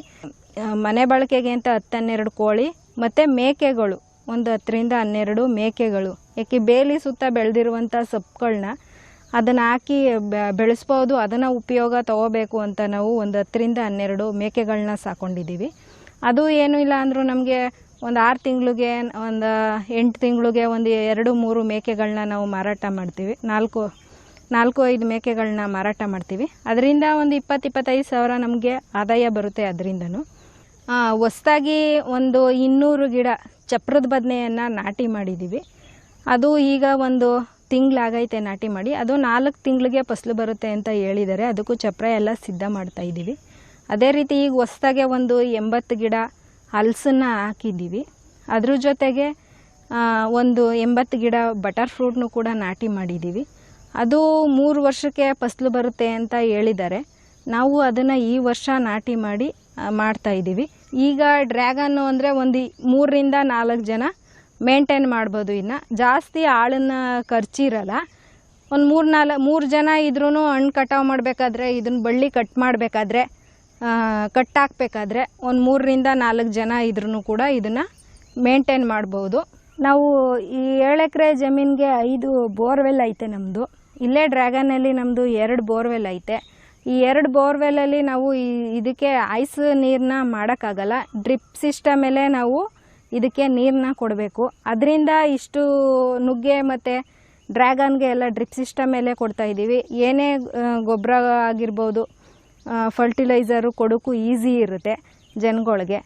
ಮನೆ ಬಳಕೆಗೆ ಅಂತ ಹತ್ತನ್ನೆರಡು ಕೋಳಿ, ಮತ್ತು ಮೇಕೆಗಳು. ಒಂದು ಹತ್ತರಿಂದ ಹನ್ನೆರಡು ಮೇಕೆಗಳು. ಯಾಕೆ ಬೇಲಿ ಸುತ್ತ ಬೆಳೆದಿರುವಂಥ ಸೊಪ್ಪುಗಳನ್ನ ಅದನ್ನು ಹಾಕಿ ಬೆಳೆಸ್ಬೋದು, ಅದನ್ನು ಉಪಯೋಗ ತಗೋಬೇಕು ಅಂತ ನಾವು ಒಂದು ಹತ್ತರಿಂದ ಹನ್ನೆರಡು ಮೇಕೆಗಳನ್ನ ಸಾಕೊಂಡಿದ್ದೀವಿ. ಅದು ಏನೂ ಇಲ್ಲ ಅಂದರೂ ನಮಗೆ ಒಂದು ಆರು ತಿಂಗಳಿಗೆ, ಒಂದು ಎಂಟು ತಿಂಗಳಿಗೆ ಒಂದು ಎರಡು, ಮೂರು ಮೇಕೆಗಳನ್ನ ನಾವು ಮಾರಾಟ ಮಾಡ್ತೀವಿ. ನಾಲ್ಕು ನಾಲ್ಕು, ಐದು ಮೇಕೆಗಳನ್ನ ಮಾರಾಟ ಮಾಡ್ತೀವಿ. ಅದರಿಂದ ಒಂದು ಇಪ್ಪತ್ತು, ಇಪ್ಪತ್ತೈದು ಸಾವಿರ ನಮಗೆ ಆದಾಯ ಬರುತ್ತೆ ಅದರಿಂದನೂ. ಹೊಸ್ದಾಗಿ ಒಂದು ಇನ್ನೂರು ಗಿಡ ಚಪ್ರದ ಬದನೆಯನ್ನು ನಾಟಿ ಮಾಡಿದ್ದೀವಿ ಅದು ಈಗ ಒಂದು ತಿಂಗಳಾಗೈತೆ ನಾಟಿ ಮಾಡಿ. ಅದು ನಾಲ್ಕು ತಿಂಗಳಿಗೆ ಫಸಲು ಬರುತ್ತೆ ಅಂತ ಹೇಳಿದ್ದಾರೆ ಅದಕ್ಕೂ ಚಪ್ರ ಎಲ್ಲ ಸಿದ್ಧ ಮಾಡ್ತಾ ಇದ್ದೀವಿ. ಅದೇ ರೀತಿ ಈಗ ಹೊಸ್ದಾಗೆ ಒಂದು ಎಂಬತ್ತು ಗಿಡ ಹಲ್ಸನ್ನ ಹಾಕಿದ್ದೀವಿ. ಅದ್ರ ಜೊತೆಗೆ ಒಂದು ಎಂಬತ್ತು ಗಿಡ ಬಟರ್ ಫ್ರೂಟ್ನು ಕೂಡ ನಾಟಿ ಮಾಡಿದ್ದೀವಿ. ಅದು ಮೂರು ವರ್ಷಕ್ಕೆ ಫಸಲು ಬರುತ್ತೆ ಅಂತ ಹೇಳಿದ್ದಾರೆ ನಾವು ಅದನ್ನು ಈ ವರ್ಷ ನಾಟಿ ಮಾಡಿ ಮಾಡ್ತಾಯಿದ್ದೀವಿ ಈಗ ಡ್ರ್ಯಾಗನ್ನು ಅಂದರೆ ಒಂದು ಮೂರರಿಂದ ನಾಲ್ಕು ಜನ ಮೇಂಟೈನ್ ಮಾಡ್ಬೋದು ಇನ್ನು. ಜಾಸ್ತಿ ಆಳನ್ನು ಖರ್ಚಿರಲ್ಲ. ಒಂದು ಮೂರು ನಾಲ್ಕು ಮೂರು ಜನ ಇದ್ರೂ ಹಣ್ಣು ಕಟಾವು ಮಾಡಬೇಕಾದ್ರೆ ಇದನ್ನ ಬಳ್ಳಿ ಕಟ್ ಮಾಡಬೇಕಾದ್ರೆ ಕಟ್ ಹಾಕ್ಬೇಕಾದ್ರೆ ಒಂದು ಮೂರರಿಂದ ನಾಲ್ಕು ಜನ ಇದ್ರೂ ಕೂಡ ಇದನ್ನು ಮೇಂಟೈನ್ ಮಾಡ್ಬೋದು. ನಾವು ಈ ಏಳು ಎಕರೆ ಜಮೀನಿಗೆ ಐದು ಬೋರ್ವೆಲ್ ಐತೆ ನಮ್ಮದು ಇಲ್ಲೇ ಡ್ರ್ಯಾಗನಲ್ಲಿ ನಮ್ಮದು ಎರಡು ಬೋರ್ವೆಲ್ ಐತೆ. ಈ ಎರಡು ಬೋರ್ವೆಲ್ಲಲ್ಲಿ ನಾವು ಈ ಇದಕ್ಕೆ ಐಸ್ ನೀರನ್ನ ಮಾಡೋಕ್ಕಾಗಲ್ಲ. ಡ್ರಿಪ್ ಸಿಸ್ಟಮ್ ಮೇಲೆ ನಾವು ಇದಕ್ಕೆ ನೀರನ್ನ ಕೊಡಬೇಕು. ಅದರಿಂದ ಇಷ್ಟು ನುಗ್ಗೆ ಮತ್ತು ಡ್ರ್ಯಾಗನ್ಗೆ ಎಲ್ಲ ಡ್ರಿಪ್ ಸಿಸ್ಟಮ್ ಮೇಲೆ ಕೊಡ್ತಾ ಇದ್ದೀವಿ. ಏನೇ ಗೊಬ್ಬರ ಆಗಿರ್ಬೋದು ಫರ್ಟಿಲೈಸರು ಕೊಡೋಕ್ಕೂ ಈಸಿ ಇರುತ್ತೆ ಜನಗಳಿಗೆ.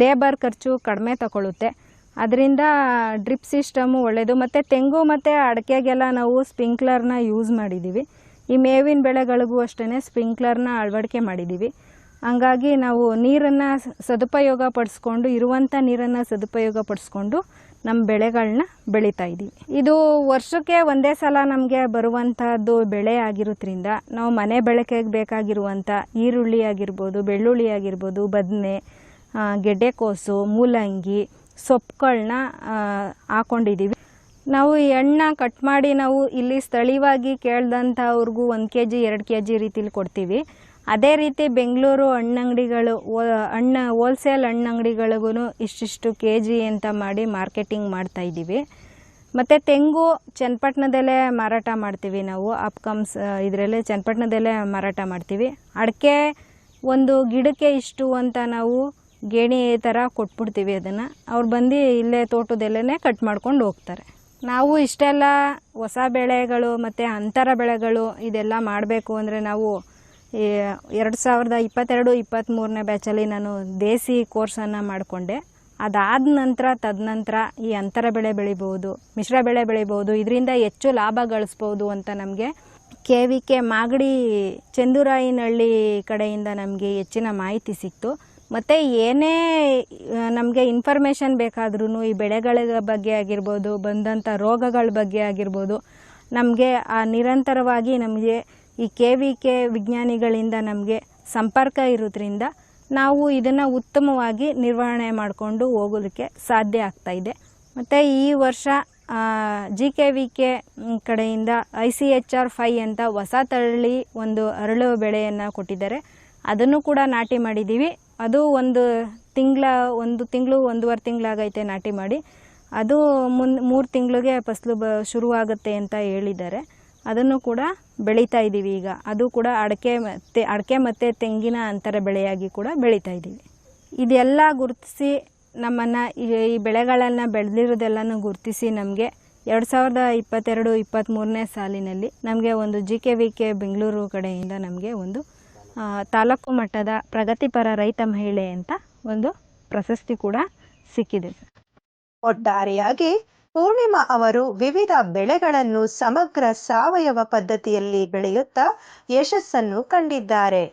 ಲೇಬರ್ ಖರ್ಚು ಕಡಿಮೆ ತಗೊಳುತ್ತೆ. ಅದರಿಂದ ಡ್ರಿಪ್ ಸಿಸ್ಟಮು ಒಳ್ಳೆಯದು ಮತ್ತು ತೆಂಗು ಮತ್ತು ಅಡಿಕೆಗೆಲ್ಲ ನಾವು ಸ್ಪಿಂಕ್ಲರ್ನ ಯೂಸ್ ಮಾಡಿದ್ದೀವಿ. ಈ ಮೇವಿನ ಬೆಳೆಗಳಿಗೂ ಅಷ್ಟೇ ಸ್ಪ್ರಿಂಕ್ಲರ್ನ ಅಳವಡಿಕೆ ಮಾಡಿದ್ದೀವಿ ಹಂಗಾಗಿ ನಾವು ನೀರನ್ನು ಸದುಪಯೋಗ ಪಡಿಸ್ಕೊಂಡು ಇರುವಂಥ ನೀರನ್ನು ಸದುಪಯೋಗ ಪಡಿಸ್ಕೊಂಡು ನಮ್ಮ ಬೆಳೆಗಳನ್ನ ಬೆಳೀತಾ ಇದ್ದೀವಿ ಇದು ವರ್ಷಕ್ಕೆ ಒಂದೇ ಸಲ ನಮಗೆ ಬರುವಂಥದ್ದು ಬೆಳೆ ಆಗಿರೋದ್ರಿಂದ ನಾವು ಮನೆ ಬಳಕೆಗೆ ಬೇಕಾಗಿರುವಂಥ ಈರುಳ್ಳಿ ಆಗಿರ್ಬೋದು, ಬೆಳ್ಳುಳ್ಳಿ ಆಗಿರ್ಬೋದು, ಬದನೆ ಗೆಡ್ಡೆಕೋಸು ಮೂಲಂಗಿ ಸೊಪ್ಪುಗಳನ್ನ ಹಾಕೊಂಡಿದ್ದೀವಿ ನಾವು ಈ ಹಣ್ಣನ್ನ ಕಟ್ ಮಾಡಿ ನಾವು ಇಲ್ಲಿ ಸ್ಥಳೀಯವಾಗಿ ಕೇಳ್ದಂಥವ್ರಿಗೂ ಒಂದು ಕೆ ಜಿ ಎರಡು ಕೆ ಜಿ ರೀತಿಲಿ ಕೊಡ್ತೀವಿ. ಅದೇ ರೀತಿ ಬೆಂಗಳೂರು ಹಣ್ಣಂಗಡಿಗಳು ಹಣ್ಣು ಹೋಲ್ಸೇಲ್ ಹಣ್ಣಂಗಡಿಗಳಿಗೂ ಇಷ್ಟಿಷ್ಟು ಕೆ ಜಿ ಅಂತ ಮಾಡಿ ಮಾರ್ಕೆಟಿಂಗ್ ಮಾಡ್ತಾ ಇದ್ದೀವಿ. ಮತ್ತು ತೆಂಗು ಚನ್ನಪಟ್ಟಣದಲ್ಲೇ ಮಾರಾಟ ಮಾಡ್ತೀವಿ ನಾವು ಅಪ್ಕಮ್ಸ್ ಇದರಲ್ಲೇ ಚನ್ನಪಟ್ಟಣದಲ್ಲೇ ಮಾರಾಟ ಮಾಡ್ತೀವಿ. ಅಡಿಕೆ ಒಂದು ಗಿಡಕ್ಕೆ ಇಷ್ಟು ಅಂತ ನಾವು ಗೇಣಿ ಥರ ಕೊಟ್ಬಿಡ್ತೀವಿ ಅದನ್ನು. ಅವ್ರು ಬಂದು ಇಲ್ಲೇ ತೋಟದಲ್ಲೇ ಕಟ್ ಮಾಡ್ಕೊಂಡು ಹೋಗ್ತಾರೆ. ನಾವು ಇಷ್ಟೆಲ್ಲ ಹೊಸ ಬೆಳೆಗಳು ಮತ್ತು ಅಂತರ ಬೆಳೆಗಳು ಇದೆಲ್ಲ ಮಾಡಬೇಕು ಅಂದರೆ ನಾವು ಎರಡು ಸಾವಿರದ ಇಪ್ಪತ್ತೆರಡು ಇಪ್ಪತ್ತ್ಮೂರನೇ ಬ್ಯಾಚಲ್ಲಿ ನಾನು ದೇಸಿ ಕೋರ್ಸನ್ನು ಮಾಡಿಕೊಂಡೆ. ಅದಾದ ನಂತರ ತದನಂತರ ಈ ಅಂತರ ಬೆಳೆ ಬೆಳಿಬೋದು ಮಿಶ್ರ ಬೆಳೆ ಬೆಳಿಬೋದು ಇದರಿಂದ ಹೆಚ್ಚು ಲಾಭ ಗಳಿಸ್ಬೋದು ಅಂತ ನಮಗೆ K V K Magadi Chandurayanahalli ಕಡೆಯಿಂದ ನಮಗೆ ಹೆಚ್ಚಿನ ಮಾಹಿತಿ ಸಿಕ್ತು. ಮತ್ತು ಏನೇ ನಮಗೆ ಇನ್ಫಾರ್ಮೇಷನ್ ಬೇಕಾದ್ರೂ ಈ ಬೆಳೆಗಳ ಬಗ್ಗೆ ಆಗಿರ್ಬೋದು ಬಂದಂಥ ರೋಗಗಳ ಬಗ್ಗೆ ಆಗಿರ್ಬೋದು, ನಮಗೆ, ಆ, ನಿರಂತರವಾಗಿ ನಮಗೆ ಈ ಕೆ ವಿ ಕೆ ವಿಜ್ಞಾನಿಗಳಿಂದ ನಮಗೆ ಸಂಪರ್ಕ ಇರೋದ್ರಿಂದ ನಾವು ಇದನ್ನು ಉತ್ತಮವಾಗಿ ನಿರ್ವಹಣೆ ಮಾಡಿಕೊಂಡು ಹೋಗೋದಕ್ಕೆ ಸಾಧ್ಯ ಆಗ್ತಾಯಿದೆ ಮತ್ತು ಈ ವರ್ಷ ಜಿ ಕೆ ವಿ ಕೆ ಕಡೆಯಿಂದ ಐ ಸಿ ಎಚ್ ಆರ್ ಫೈ ಅಂತ ಹೊಸ ತಳಿ ಒಂದು ಅರಳು ಬೆಳೆಯನ್ನು ಕೊಟ್ಟಿದ್ದಾರೆ. ಅದನ್ನು ಕೂಡ ನಾಟಿ ಮಾಡಿದ್ದೀವಿ. ಅದು ಒಂದು ತಿಂಗಳ, ಒಂದು ತಿಂಗಳು, ಒಂದೂವರೆ ತಿಂಗಳಾಗೈತೆ ನಾಟಿ ಮಾಡಿ. ಅದು ಮುನ್, ಮೂರು ತಿಂಗಳಿಗೆ ಫಸಲು ಬ, ಶುರುವಾಗುತ್ತೆ ಅಂತ ಹೇಳಿದ್ದಾರೆ. ಅದನ್ನು ಕೂಡ ಬೆಳೀತಾ ಇದ್ದೀವಿ ಈಗ. ಅದು ಕೂಡ ಅಡಕೆ ಮತ್ತು, ಅಡಿಕೆ ಮತ್ತು ತೆಂಗಿನ ಅಂತರ ಬೆಳೆಯಾಗಿ ಕೂಡ ಬೆಳೀತಾ ಇದ್ದೀವಿ ಇದೆಲ್ಲ ಗುರುತಿಸಿ ನಮ್ಮನ್ನು, ಈ ಬೆಳೆಗಳನ್ನು ಬೆಳೆದಿರೋದೆಲ್ಲನೂ ಗುರುತಿಸಿ ನಮಗೆ ಎರಡು ಸಾವಿರದ ಇಪ್ಪತ್ತೆರಡು ಇಪ್ಪತ್ತ್ಮೂರನೇ ಸಾಲಿನಲ್ಲಿ ನಮಗೆ ಒಂದು G K V K Bengaluru ಕಡೆಯಿಂದ ನಮಗೆ ಒಂದು ತಾಲೂಕು ಮಟ್ಟದ ಪ್ರಗತಿಪರ ರೈತ ಮಹಿಳೆ ಅಂತ ಒಂದು ಪ್ರಶಸ್ತಿ ಕೂಡ ಸಿಕ್ಕಿದೆ ಒಟ್ಟಾರೆಯಾಗಿ ಪೂರ್ಣಿಮಾ ಅವರು ವಿವಿಧ ಬೆಳೆಗಳನ್ನು ಸಮಗ್ರ ಸಾವಯವ ಪದ್ಧತಿಯಲ್ಲಿ ಬೆಳೆಯುತ್ತಾ ಯಶಸ್ಸನ್ನು ಕಂಡಿದ್ದಾರೆ.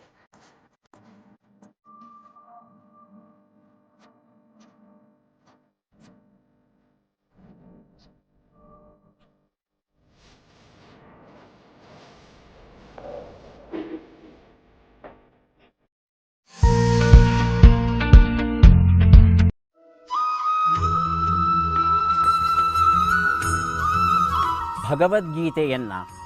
ಭಗವದ್ಗೀತೆಯನ್ನು